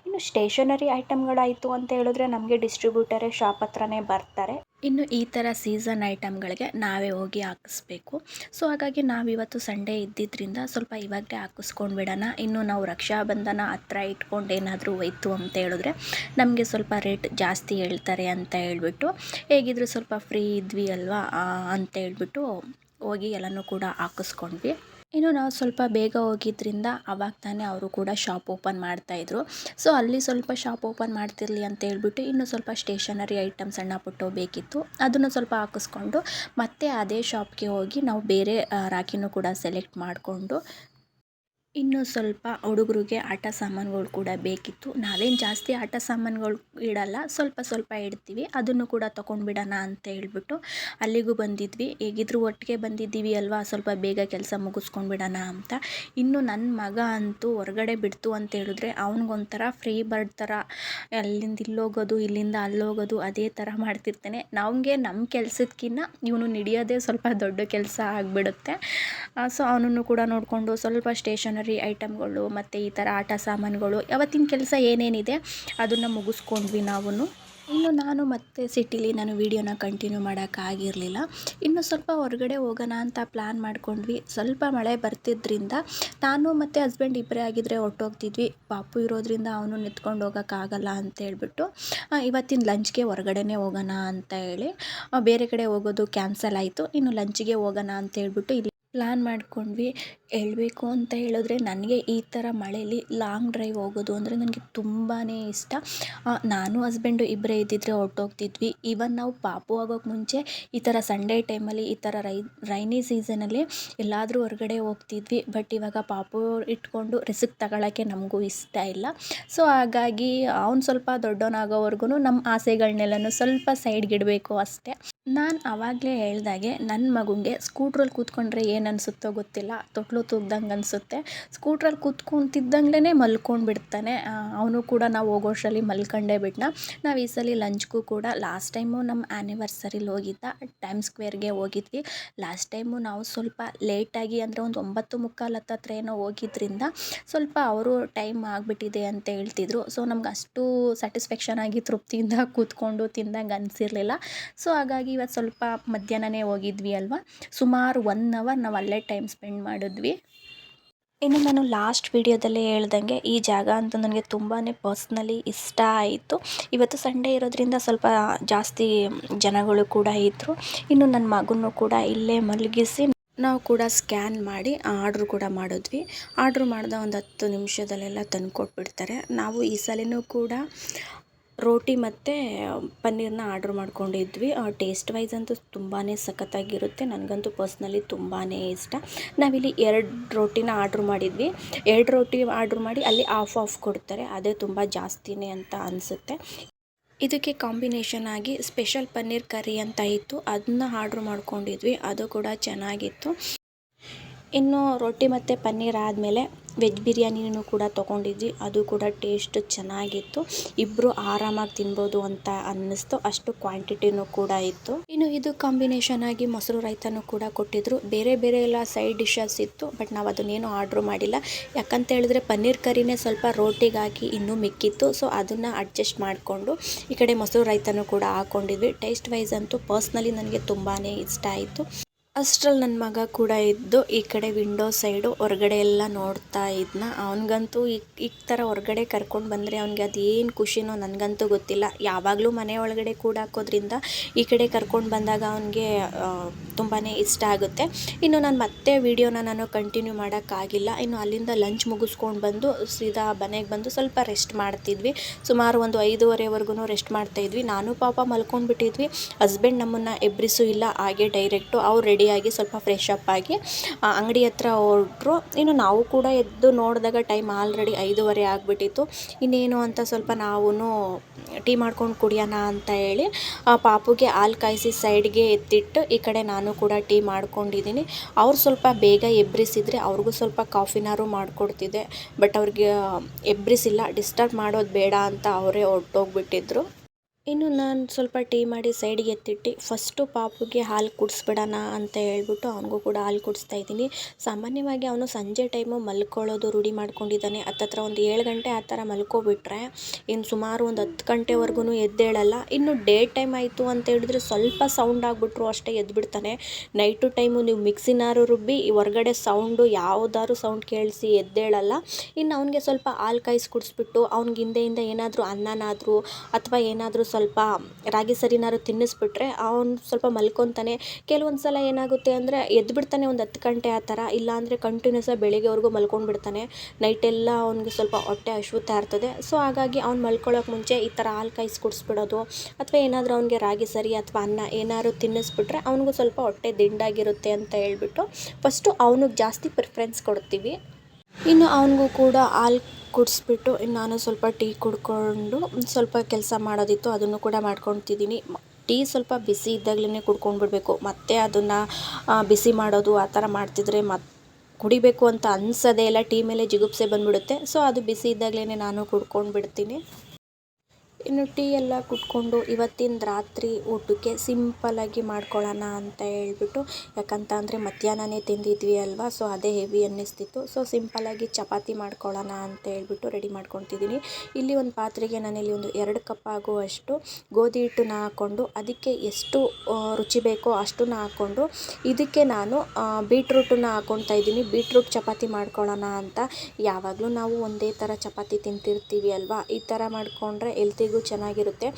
ಇನ್ನು ಸ್ಟೇಷನರಿ ಐಟಮ್ಗಳಾಯಿತು ಅಂತ ಹೇಳಿದ್ರೆ ನಮಗೆ ಡಿಸ್ಟ್ರಿಬ್ಯೂಟರೇ ಶಾಪ್ ಹತ್ರನೇ ಬರ್ತಾರೆ. ಇನ್ನು ಈ ಥರ ಸೀಸನ್ ಐಟಮ್ಗಳಿಗೆ ನಾವೇ ಹೋಗಿ ಹಾಕಿಸ್ಬೇಕು. ಸೊ, ಹಾಗಾಗಿ ನಾವಿವತ್ತು ಸಂಡೇ ಇದ್ದಿದ್ದರಿಂದ ಸ್ವಲ್ಪ ಇವಾಗಲೇ ಹಾಕಿಸ್ಕೊಂಡು ಬಿಡೋಣ. ಇನ್ನು ನಾವು ರಕ್ಷಾಬಂಧನ ಹತ್ರ ಇಟ್ಕೊಂಡು ಏನಾದರೂ ಹೋಯ್ತು ಅಂತ ಹೇಳಿದ್ರೆ ನಮಗೆ ಸ್ವಲ್ಪ ರೇಟ್ ಜಾಸ್ತಿ ಹೇಳ್ತಾರೆ ಅಂತ ಹೇಳ್ಬಿಟ್ಟು, ಹೇಗಿದ್ರು ಸ್ವಲ್ಪ ಫ್ರೀ ಇದ್ವಿ ಅಲ್ವಾ ಅಂತ ಹೇಳ್ಬಿಟ್ಟು ಹೋಗಿ ಎಲ್ಲನೂ ಕೂಡ ಹಾಕಿಸ್ಕೊಂಡ್ವಿ. ಇನ್ನು ನಾವು ಸ್ವಲ್ಪ ಬೇಗ ಹೋಗಿದ್ದರಿಂದ ಆವಾಗ ತಾನೇ ಅವರು ಕೂಡ ಶಾಪ್ ಓಪನ್ ಮಾಡ್ತಾಯಿದ್ರು ಸೊ ಅಲ್ಲಿ ಸ್ವಲ್ಪ ಶಾಪ್ ಓಪನ್ ಮಾಡ್ತಿರಲಿ ಅಂತ ಹೇಳ್ಬಿಟ್ಟು ಇನ್ನು ಸ್ವಲ್ಪ ಸ್ಟೇಷನರಿ ಐಟಮ್ಸ್ ಸಣ್ಣ ಪುಟ್ಟ ಬೇಕಿತ್ತು. ಅದನ್ನು ಸ್ವಲ್ಪ ಹಾಕಿಸ್ಕೊಂಡು ಮತ್ತೆ ಅದೇ ಶಾಪ್ಗೆ ಹೋಗಿ ನಾವು ಬೇರೆ ರಾಖಿನೂ ಕೂಡ ಸೆಲೆಕ್ಟ್ ಮಾಡಿಕೊಂಡು ಇನ್ನು ಸ್ವಲ್ಪ ಹುಡುಗರಿಗೆ ಆಟ ಸಾಮಾನುಗಳು ಕೂಡ ಬೇಕಿತ್ತು. ನಾವೇನು ಜಾಸ್ತಿ ಆಟ ಸಾಮಾನುಗಳು ಇಡಲ್ಲ, ಸ್ವಲ್ಪ ಸ್ವಲ್ಪ ಇಡ್ತೀವಿ. ಅದನ್ನು ಕೂಡ ತೊಗೊಂಡ್ಬಿಡೋಣ ಅಂತ ಹೇಳ್ಬಿಟ್ಟು ಅಲ್ಲಿಗೂ ಬಂದಿದ್ವಿ. ಹೇಗಿದ್ರು ಒಟ್ಟಿಗೆ ಬಂದಿದ್ದೀವಿ ಅಲ್ವಾ? ಸ್ವಲ್ಪ ಬೇಗ ಕೆಲಸ ಮುಗಿಸ್ಕೊಂಡ್ಬಿಡೋಣ ಅಂತ. ಇನ್ನು ನನ್ನ ಮಗ ಅಂತೂ ಹೊರಗಡೆ ಬಿಡ್ತು ಅಂತ ಹೇಳಿದ್ರೆ ಅವನಿಗೊಂಥರ ಫ್ರೀ ಬರ್ಡ್ ಥರ ಅಲ್ಲಿಂದ ಇಲ್ಲೋಗೋದು, ಇಲ್ಲಿಂದ ಅಲ್ಲೋಗೋದು ಅದೇ ಥರ ಮಾಡ್ತಿರ್ತಾನೆ. ನಮಗೆ ನಮ್ಮ ಕೆಲಸದಕ್ಕಿಂತ ಇವನು ನಡೆಯೋದೇ ಸ್ವಲ್ಪ ದೊಡ್ಡ ಕೆಲಸ ಆಗಿಬಿಡುತ್ತೆ. ಸೊ ಅವನನ್ನು ಕೂಡ ನೋಡಿಕೊಂಡು ಸ್ವಲ್ಪ ಸ್ಟೇಷನರಿ ಐಟಮ್ಗಳು ಮತ್ತು ಈ ಥರ ಆಟ ಸಾಮಾನುಗಳು ಯಾವತ್ತಿನ ಕೆಲಸ ಏನೇನಿದೆ ಅದನ್ನು ಮುಗಿಸ್ಕೊಂಡ್ವಿ ನಾವು ಇನ್ನು ನಾನು ಮತ್ತೆ ಸಿಟಿಲಿ ನಾನು ವೀಡಿಯೋನ ಕಂಟಿನ್ಯೂ ಮಾಡೋಕ್ಕಾಗಿರಲಿಲ್ಲ ಇನ್ನು ಸ್ವಲ್ಪ ಹೊರಗಡೆ ಹೋಗೋಣ ಅಂತ ಪ್ಲ್ಯಾನ್ ಮಾಡ್ಕೊಂಡ್ವಿ. ಸ್ವಲ್ಪ ಮಳೆ ಬರ್ತಿದ್ದರಿಂದ ನಾನು ಮತ್ತು ಹಸ್ಬೆಂಡ್ ಇಬ್ಬರೇ ಆಗಿದ್ದರೆ ಹೊಟ್ಟೋಗ್ತಿದ್ವಿ ಪಾಪು ಇರೋದ್ರಿಂದ ಅವನು ನಿಂತ್ಕೊಂಡು ಹೋಗೋಕ್ಕಾಗಲ್ಲ ಅಂತ ಹೇಳ್ಬಿಟ್ಟು ಇವತ್ತಿನ ಲಂಚ್ಗೆ ಹೊರಗಡೆನೇ ಹೋಗೋಣ ಅಂತ ಹೇಳಿ ಬೇರೆ ಕಡೆ ಹೋಗೋದು ಕ್ಯಾನ್ಸಲ್ ಆಯಿತು. ಇನ್ನು ಲಂಚ್ಗೆ ಹೋಗೋಣ ಅಂತ ಹೇಳ್ಬಿಟ್ಟು ಇಲ್ಲಿ ಪ್ಲ್ಯಾನ್ ಮಾಡ್ಕೊಂಡ್ವಿ. ಹೇಳಬೇಕು ಅಂತ ಹೇಳಿದ್ರೆ ನನಗೆ ಈ ಥರ ಮಳೇಲಿ ಲಾಂಗ್ ಡ್ರೈವ್ ಹೋಗೋದು ಅಂದರೆ ನನಗೆ ತುಂಬಾ ಇಷ್ಟ. ನಾನು ಹಸ್ಬೆಂಡು ಇಬ್ಬರೇ ಇದ್ದಿದ್ರೆ ಹೊರ್ಟೋಗ್ತಿದ್ವಿ. ಈವನ್ ನಾವು ಪಾಪು ಆಗೋಕ್ಕೆ ಮುಂಚೆ ಈ ಥರ ಸಂಡೇ ಟೈಮಲ್ಲಿ ಈ ಥರ ರೈ ರೈನಿ ಸೀಸನಲ್ಲಿ ಎಲ್ಲಾದರೂ ಹೊರಗಡೆ ಹೋಗ್ತಿದ್ವಿ. ಬಟ್ ಇವಾಗ ಪಾಪು ಇಟ್ಕೊಂಡು ರಿಸ್ಕ್ ತಗೊಳ್ಳೋಕ್ಕೆ ನಮಗೂ ಇಷ್ಟ ಇಲ್ಲ. ಸೊ ಹಾಗಾಗಿ ಅವ್ನು ಸ್ವಲ್ಪ ದೊಡ್ಡವನಾಗೋವರೆಗೂ ನಮ್ಮ ಆಸೆಗಳನ್ನೆಲ್ಲನೂ ಸ್ವಲ್ಪ ಸೈಡ್ಗಿಡಬೇಕು ಅಷ್ಟೇ. ನಾನು ಆವಾಗಲೇ ಹೇಳ್ದಾಗೆ ನನ್ನ ಮಗುಗೆ ಸ್ಕೂಟ್ರಲ್ಲಿ ಕೂತ್ಕೊಂಡ್ರೆ ಏನು ಅನಿಸುತ್ತೋ ಗೊತ್ತಿಲ್ಲ. ತೊಟ್ಲು ತೂಗ್ದಂಗೆ ಅನಿಸುತ್ತೆ. ಸ್ಕೂಟ್ರಲ್ಲಿ ಕೂತ್ಕೊಂತಿದ್ದಂಗ್ಲೇ ಮಲ್ಕೊಂಡು ಬಿಡ್ತಾನೆ ಅವನು ಕೂಡ ನಾವು ಹೋಗೋಷ್ಟರಲ್ಲಿ ಮಲ್ಕೊಂಡೇ ಬಿಟ್ನ. ನಾವು ಈ ಸಲ ಲಂಚ್ಗೂ ಕೂಡ ಲಾಸ್ಟ್ ಟೈಮು ನಮ್ಮ ಆ್ಯನಿವರ್ಸರಿಲಿ ಹೋಗಿದ್ದ ಟೈಮ್ ಸ್ಕ್ವೇರ್ಗೆ ಹೋಗಿದ್ವಿ. ಲಾಸ್ಟ್ ಟೈಮು ನಾವು ಸ್ವಲ್ಪ ಲೇಟಾಗಿ ಅಂದರೆ ಒಂದು ಒಂಬತ್ತು ಮುಕ್ಕಾಲು ಹತ್ತತ್ರ ಏನೋ ಹೋಗಿದ್ದರಿಂದ ಸ್ವಲ್ಪ ಅವರು ಟೈಮ್ ಆಗಿಬಿಟ್ಟಿದೆ ಅಂತ ಹೇಳ್ತಿದ್ರು. ಸೊ ನಮ್ಗೆ ಅಷ್ಟು ಸ್ಯಾಟಿಸ್ಫ್ಯಾಕ್ಷನ್ ಆಗಿ ತೃಪ್ತಿಯಿಂದ ಕೂತ್ಕೊಂಡು ತಿಂದಂಗೆ ಅನಿಸಿರಲಿಲ್ಲ. ಸೊ ಹಾಗಾಗಿ ಇವತ್ತು ಸ್ವಲ್ಪ ಮಧ್ಯಾಹ್ನನೇ ಹೋಗಿದ್ವಿ ಅಲ್ವಾ? ಸುಮಾರು ಒನ್ ಅವರ್ ನಾವು ಅಲ್ಲೇ ಟೈಮ್ ಸ್ಪೆಂಡ್ ಮಾಡಿದ್ವಿ. ಇನ್ನು ನಾನು ಲಾಸ್ಟ್ ವಿಡಿಯೋದಲ್ಲೇ ಹೇಳ್ದಂಗೆ ಈ ಜಾಗ ಅಂತ ನನಗೆ ತುಂಬಾ ಪರ್ಸ್ನಲಿ ಇಷ್ಟ ಆಯಿತು. ಇವತ್ತು ಸಂಡೇ ಇರೋದ್ರಿಂದ ಸ್ವಲ್ಪ ಜಾಸ್ತಿ ಜನಗಳು ಕೂಡ ಇದ್ದರು ಇನ್ನು ನನ್ನ ಮಗನೂ ಕೂಡ ಇಲ್ಲೇ ಮಲಗಿಸಿ ನಾವು ಕೂಡ ಸ್ಕ್ಯಾನ್ ಮಾಡಿ ಆರ್ಡ್ರ್ ಕೂಡ ಮಾಡಿದ್ವಿ. ಆರ್ಡ್ರ್ ಮಾಡಿದ ಒಂದು ಹತ್ತು ನಿಮಿಷದಲ್ಲೆಲ್ಲ ತಂದು ಕೊಟ್ಬಿಡ್ತಾರೆ ನಾವು ಈ ಸಲನೂ ಕೂಡ ರೋಟಿ ಮತ್ತು ಪನ್ನೀರನ್ನ ಆರ್ಡ್ರ್ ಮಾಡ್ಕೊಂಡಿದ್ವಿ. ಟೇಸ್ಟ್ ವೈಸ್ ಅಂತೂ ತುಂಬಾ ಸಖತ್ತಾಗಿರುತ್ತೆ. ನನಗಂತೂ ಪರ್ಸ್ನಲಿ ತುಂಬಾ ಇಷ್ಟ. ನಾವಿಲ್ಲಿ ಎರಡು ರೋಟಿನ ಆರ್ಡ್ರ್ ಮಾಡಿದ್ವಿ. ಎರಡು ರೋಟಿ ಆರ್ಡ್ರ್ ಮಾಡಿ ಅಲ್ಲಿ ಆಫ್ ಆಫ್ ಕೊಡ್ತಾರೆ. ಅದೇ ತುಂಬ ಜಾಸ್ತಿನೇ ಅಂತ ಅನಿಸುತ್ತೆ. ಇದಕ್ಕೆ ಕಾಂಬಿನೇಷನ್ ಆಗಿ ಸ್ಪೆಷಲ್ ಪನ್ನೀರ್ ಕರಿ ಅಂತ ಇತ್ತು. ಅದನ್ನ ಆರ್ಡ್ರ್ ಮಾಡ್ಕೊಂಡಿದ್ವಿ. ಅದು ಕೂಡ ಚೆನ್ನಾಗಿತ್ತು. ಇನ್ನು ರೊಟ್ಟಿ ಮತ್ತು ಪನ್ನೀರ್ ಆದಮೇಲೆ ವೆಜ್ ಬಿರಿಯಾನಿನೂ ಕೂಡ ತೊಗೊಂಡಿದ್ವಿ. ಅದು ಕೂಡ ಟೇಸ್ಟ್ ಚೆನ್ನಾಗಿತ್ತು. ಇಬ್ಬರು ಆರಾಮಾಗಿ ತಿನ್ಬೋದು ಅಂತ ಅನ್ನಿಸ್ತು. ಅಷ್ಟು ಕ್ವಾಂಟಿಟಿನೂ ಕೂಡ ಇತ್ತು. ಇನ್ನು ಇದು ಕಾಂಬಿನೇಷನ್ ಆಗಿ ಮೊಸರು ರೈತನೂ ಕೂಡ ಕೊಟ್ಟಿದ್ರು. ಬೇರೆ ಬೇರೆ ಎಲ್ಲ ಸೈಡ್ ಡಿಶಸ್ ಇತ್ತು ಬಟ್ ನಾವು ಅದನ್ನೇನು ಆರ್ಡ್ರ್ ಮಾಡಿಲ್ಲ. ಯಾಕಂತ ಹೇಳಿದ್ರೆ ಪನ್ನೀರ್ ಕರಿನೇ ಸ್ವಲ್ಪ ರೋಟಿಗೆ ಹಾಕಿ ಇನ್ನೂ ಮಿಕ್ಕಿತ್ತು. ಸೊ ಅದನ್ನು ಅಡ್ಜಸ್ಟ್ ಮಾಡಿಕೊಂಡು ಈ ಕಡೆ ಮೊಸರು ರೈತನೂ ಕೂಡ ಹಾಕ್ಕೊಂಡಿದ್ವಿ ಟೇಸ್ಟ್ ವೈಸ್ ಅಂತೂ ಪರ್ಸ್ನಲಿ ನನಗೆ ತುಂಬಾ ಇಷ್ಟ ಆಯಿತು. ಅಷ್ಟ್ರಲ್ಲಿ ನನ್ನ ಮಗ ಕೂಡ ಇದ್ದು ಈ ಕಡೆ ವಿಂಡೋ ಸೈಡು ಹೊರಗಡೆ ಎಲ್ಲ ನೋಡ್ತಾ ಇದ್ನ. ಅವನಿಗಂತೂ ಈ ಈ ಥರ ಹೊರಗಡೆ ಕರ್ಕೊಂಡು ಬಂದರೆ ಅವನಿಗೆ ಅದೇನು ಖುಷಿನೋ ನನಗಂತೂ ಗೊತ್ತಿಲ್ಲ. ಯಾವಾಗಲೂ ಮನೆ ಒಳಗಡೆ ಕೂಡ ಹಾಕೋದ್ರಿಂದ ಈ ಕಡೆ ಕರ್ಕೊಂಡು ಬಂದಾಗ ಅವನಿಗೆ ತುಂಬಾ ಇಷ್ಟ ಆಗುತ್ತೆ. ಇನ್ನು ನಾನು ಮತ್ತೆ ವೀಡಿಯೋನ ನಾನು ಕಂಟಿನ್ಯೂ ಮಾಡೋಕ್ಕಾಗಿಲ್ಲ ಇನ್ನು ಅಲ್ಲಿಂದ ಲಂಚ್ ಮುಗಿಸ್ಕೊಂಡು ಬಂದು ಸೀದಾ ಮನೆಗೆ ಬಂದು ಸ್ವಲ್ಪ ರೆಸ್ಟ್ ಮಾಡ್ತಿದ್ವಿ. ಸುಮಾರು ಒಂದು ಐದೂವರೆವರೆಗೂ ರೆಸ್ಟ್ ಮಾಡ್ತಾಯಿದ್ವಿ ನಾನು ಪಾಪ ಮಲ್ಕೊಂಡ್ಬಿಟ್ಟಿದ್ವಿ. ಹಸ್ಬೆಂಡ್ ನಮ್ಮನ್ನು ಎಬ್ರಿಸು ಇಲ್ಲ. ಹಾಗೆ ಡೈರೆಕ್ಟು ಅವ್ರು ರೆಡಿಯಾಗಿ ಸ್ವಲ್ಪ ಫ್ರೆಶ್ ಅಪ್ ಆಗಿ ಅಂಗಡಿ ಹತ್ರ ಹೊರಟ್ರು. ಇನ್ನು ನಾವು ಕೂಡ ಎದ್ದು ನೋಡಿದಾಗ ಟೈಮ್ ಆಲ್ರೆಡಿ ಐದೂವರೆ ಆಗಿಬಿಟ್ಟಿತ್ತು. ಇನ್ನೇನು ಅಂತ ಸ್ವಲ್ಪ ನಾವು ಟೀ ಮಾಡ್ಕೊಂಡು ಕುಡಿಯೋಣ ಅಂತ ಹೇಳಿ, ಆ, ಪಾಪುಗೆ ಹಾಲು ಕಾಯಿಸಿ ಸೈಡ್ಗೆ ಎತ್ತಿಟ್ಟು ಈ ಕಡೆ ನಾನು ಕೂಡ ಟೀ ಮಾಡ್ಕೊಂಡಿದ್ದೀನಿ. ಅವ್ರು ಸ್ವಲ್ಪ ಬೇಗ ಎಬ್ರಿಸಿದ್ರೆ ಅವ್ರಿಗೂ ಸ್ವಲ್ಪ ಕಾಫಿನಾರು ಮಾಡಿಕೊಡ್ತಿದ್ದೆ. ಬಟ್ ಅವ್ರಿಗೆ ಎಬ್ರಿಸಿಲ್ಲ ಡಿಸ್ಟರ್ಬ್ ಮಾಡೋದು ಬೇಡ ಅಂತ ಅವರೇ ಹೊರ್ಟೋಗ್ಬಿಟ್ಟಿದ್ರು. ಇನ್ನು ನಾನು ಸ್ವಲ್ಪ ಟೀ ಮಾಡಿ ಸೈಡಿಗೆ ಎತ್ತಿಟ್ಟು, ಫಸ್ಟು ಪಾಪುಗೆ ಹಾಲು ಕುಡಿಸ್ಬಿಡೋಣ ಅಂತ ಹೇಳ್ಬಿಟ್ಟು ಅವನಿಗೂ ಕೂಡ ಹಾಲು ಕುಡಿಸ್ತಾ ಇದ್ದೀನಿ. ಸಾಮಾನ್ಯವಾಗಿ ಅವನು ಸಂಜೆ ಟೈಮು ಮಲ್ಕೊಳ್ಳೋದು ರೂಢಿ ಮಾಡ್ಕೊಂಡಿದ್ದಾನೆ. ಹತ್ತತ್ರ ಒಂದು ಏಳು ಗಂಟೆ ಆ ಥರ ಮಲ್ಕೊಬಿಟ್ರೆ, ಇನ್ನು ಸುಮಾರು ಒಂದು ಹತ್ತು ಗಂಟೆವರೆಗೂ ಎದ್ದೇಳಲ್ಲ. ಇನ್ನು ಡೇ ಟೈಮ್ ಆಯಿತು ಅಂತ ಹೇಳಿದ್ರೆ ಸ್ವಲ್ಪ ಸೌಂಡ್ ಆಗಿಬಿಟ್ರು ಅಷ್ಟೇ ಎದ್ಬಿಡ್ತಾನೆ. ನೈಟು ಟೈಮು ನೀವು ಮಿಕ್ಸಿನಾರು ರುಬ್ಬಿ ಹೊರಗಡೆ ಸೌಂಡು ಯಾವುದಾದ್ರು ಸೌಂಡ್ ಕೇಳಿಸಿ ಎದ್ದೇಳಲ್ಲ. ಇನ್ನು ಅವನಿಗೆ ಸ್ವಲ್ಪ ಹಾಲು ಕಾಯಿಸಿ ಕುಡಿಸ್ಬಿಟ್ಟು, ಅವ್ನಿಗೆ ಹಿಂದೆಯಿಂದ ಏನಾದರೂ ಅನ್ನನಾದರೂ ಅಥವಾ ಏನಾದರೂ ಸ್ವಲ್ಪ ರಾಗಿ ಸರಿನಾದ್ರು ತಿನ್ನಿಸ್ಬಿಟ್ರೆ ಅವ್ನು ಸ್ವಲ್ಪ ಮಲ್ಕೊತಾನೆ. ಕೆಲವೊಂದು ಸಲ ಏನಾಗುತ್ತೆ ಅಂದರೆ ಎದ್ದು ಬಿಡ್ತಾನೆ ಒಂದು ಹತ್ತು ಗಂಟೆ ಆ ಥರ ಇಲ್ಲಾಂದರೆ ಕಂಟಿನ್ಯೂಸ್ ಆಗಿ ಬೆಳಿಗ್ಗೆವರೆಗೂ ಮಲ್ಕೊಂಡು ಬಿಡ್ತಾನೆ ನೈಟೆಲ್ಲ ಅವ್ನಿಗೆ ಸ್ವಲ್ಪ ಹೊಟ್ಟೆ ಹಶ್ವುತ್ತಾ ಇರ್ತದೆ. ಸೊ ಹಾಗಾಗಿ ಅವ್ನು ಮಲ್ಕೊಳ್ಳೋಕೆ ಮುಂಚೆ ಈ ಥರ ಹಾಲು ಕಾಯಿಸಿ ಕುಡಿಸ್ಬಿಡೋದು, ಅಥವಾ ಏನಾದರೂ ಅವ್ನಿಗೆ ರಾಗಿ ಸರಿ ಅಥವಾ ಅನ್ನ ಏನಾದ್ರು ತಿನ್ನಿಸ್ಬಿಟ್ರೆ ಅವ್ನಿಗೂ ಸ್ವಲ್ಪ ಹೊಟ್ಟೆ ದಿಂಡಾಗಿರುತ್ತೆ ಅಂತ ಹೇಳ್ಬಿಟ್ಟು ಫಸ್ಟು ಅವನಿಗೆ ಜಾಸ್ತಿ ಪ್ರಿಫರೆನ್ಸ್ ಕೊಡ್ತೀವಿ. ಇನ್ನು ಅವನಿಗೂ ಕೂಡ ಹಾಲು ಕುಡಿಸ್ಬಿಟ್ಟು ನಾನು ಸ್ವಲ್ಪ ಟೀ ಕುಡ್ಕೊಂಡು ಸ್ವಲ್ಪ ಕೆಲಸ ಮಾಡೋದಿತ್ತು, ಅದನ್ನು ಕೂಡ ಮಾಡ್ಕೊತಿದ್ದೀನಿ. ಟೀ ಸ್ವಲ್ಪ ಬಿಸಿ ಇದ್ದಾಗಲೇ ಕುಡ್ಕೊಂಡು ಬಿಡಬೇಕು ಮತ್ತೆ ಅದನ್ನು ಬಿಸಿ ಮಾಡೋದು, ಆ ಥರ ಮಾಡ್ತಿದ್ರೆ ಮತ್ತೆ ಕುಡಿಬೇಕು ಅಂತ ಅನ್ಸೋದೇ ಇಲ್ಲ. ಟೀ ಮೇಲೆ ಜಿಗುಪ್ಸೆ ಬಂದ್ಬಿಡುತ್ತೆ. ಸೊ, ಅದು ಬಿಸಿ ಇದ್ದಾಗಲೇ ನಾನು ಕುಡ್ಕೊಂಡು ಬಿಡ್ತೀನಿ ಇನ್ನು ಟೀ ಎಲ್ಲ ಕುಟ್ಕೊಂಡು ಇವತ್ತಿನ ರಾತ್ರಿ ಊಟಕ್ಕೆ ಸಿಂಪಲ್ಲಾಗಿ ಮಾಡ್ಕೊಳ್ಳೋಣ ಅಂತ ಹೇಳ್ಬಿಟ್ಟು, ಯಾಕಂತ ಅಂದರೆ ಮಧ್ಯಾಹ್ನನೇ ತಿಂದಿದ್ವಿ ಅಲ್ವಾ? ಸೊ ಅದೇ ಹೆವಿ ಅನ್ನಿಸ್ತಿತ್ತು. ಸೊ ಸಿಂಪಲ್ಲಾಗಿ ಚಪಾತಿ ಮಾಡ್ಕೊಳ್ಳೋಣ ಅಂತ ಹೇಳ್ಬಿಟ್ಟು ರೆಡಿ ಮಾಡ್ಕೊತಿದ್ದೀನಿ ಇಲ್ಲಿ ಒಂದು ಪಾತ್ರೆಗೆ ನಾನಿಲ್ಲಿ ಒಂದು ಎರಡು ಕಪ್ ಆಗುವಷ್ಟು ಗೋಧಿ ಹಿಟ್ಟನ್ನ ಹಾಕ್ಕೊಂಡು, ಅದಕ್ಕೆ ಎಷ್ಟು ರುಚಿ ಬೇಕೋ ಅಷ್ಟನ್ನ ಹಾಕ್ಕೊಂಡು, ಇದಕ್ಕೆ ನಾನು ಬೀಟ್ರೂಟನ್ನ ಹಾಕ್ಕೊತಾ ಇದ್ದೀನಿ. ಬೀಟ್ರೂಟ್ ಚಪಾತಿ ಮಾಡ್ಕೊಳ್ಳೋಣ ಅಂತ ಯಾವಾಗಲೂ ನಾವು ಒಂದೇ ಥರ ಚಪಾತಿ ತಿಂತಿರ್ತೀವಿ ಅಲ್ವಾ? ಈ ಥರ ಮಾಡಿಕೊಂಡ್ರೆ ಚೆನ್ನಾಗಿರುತ್ತೆ.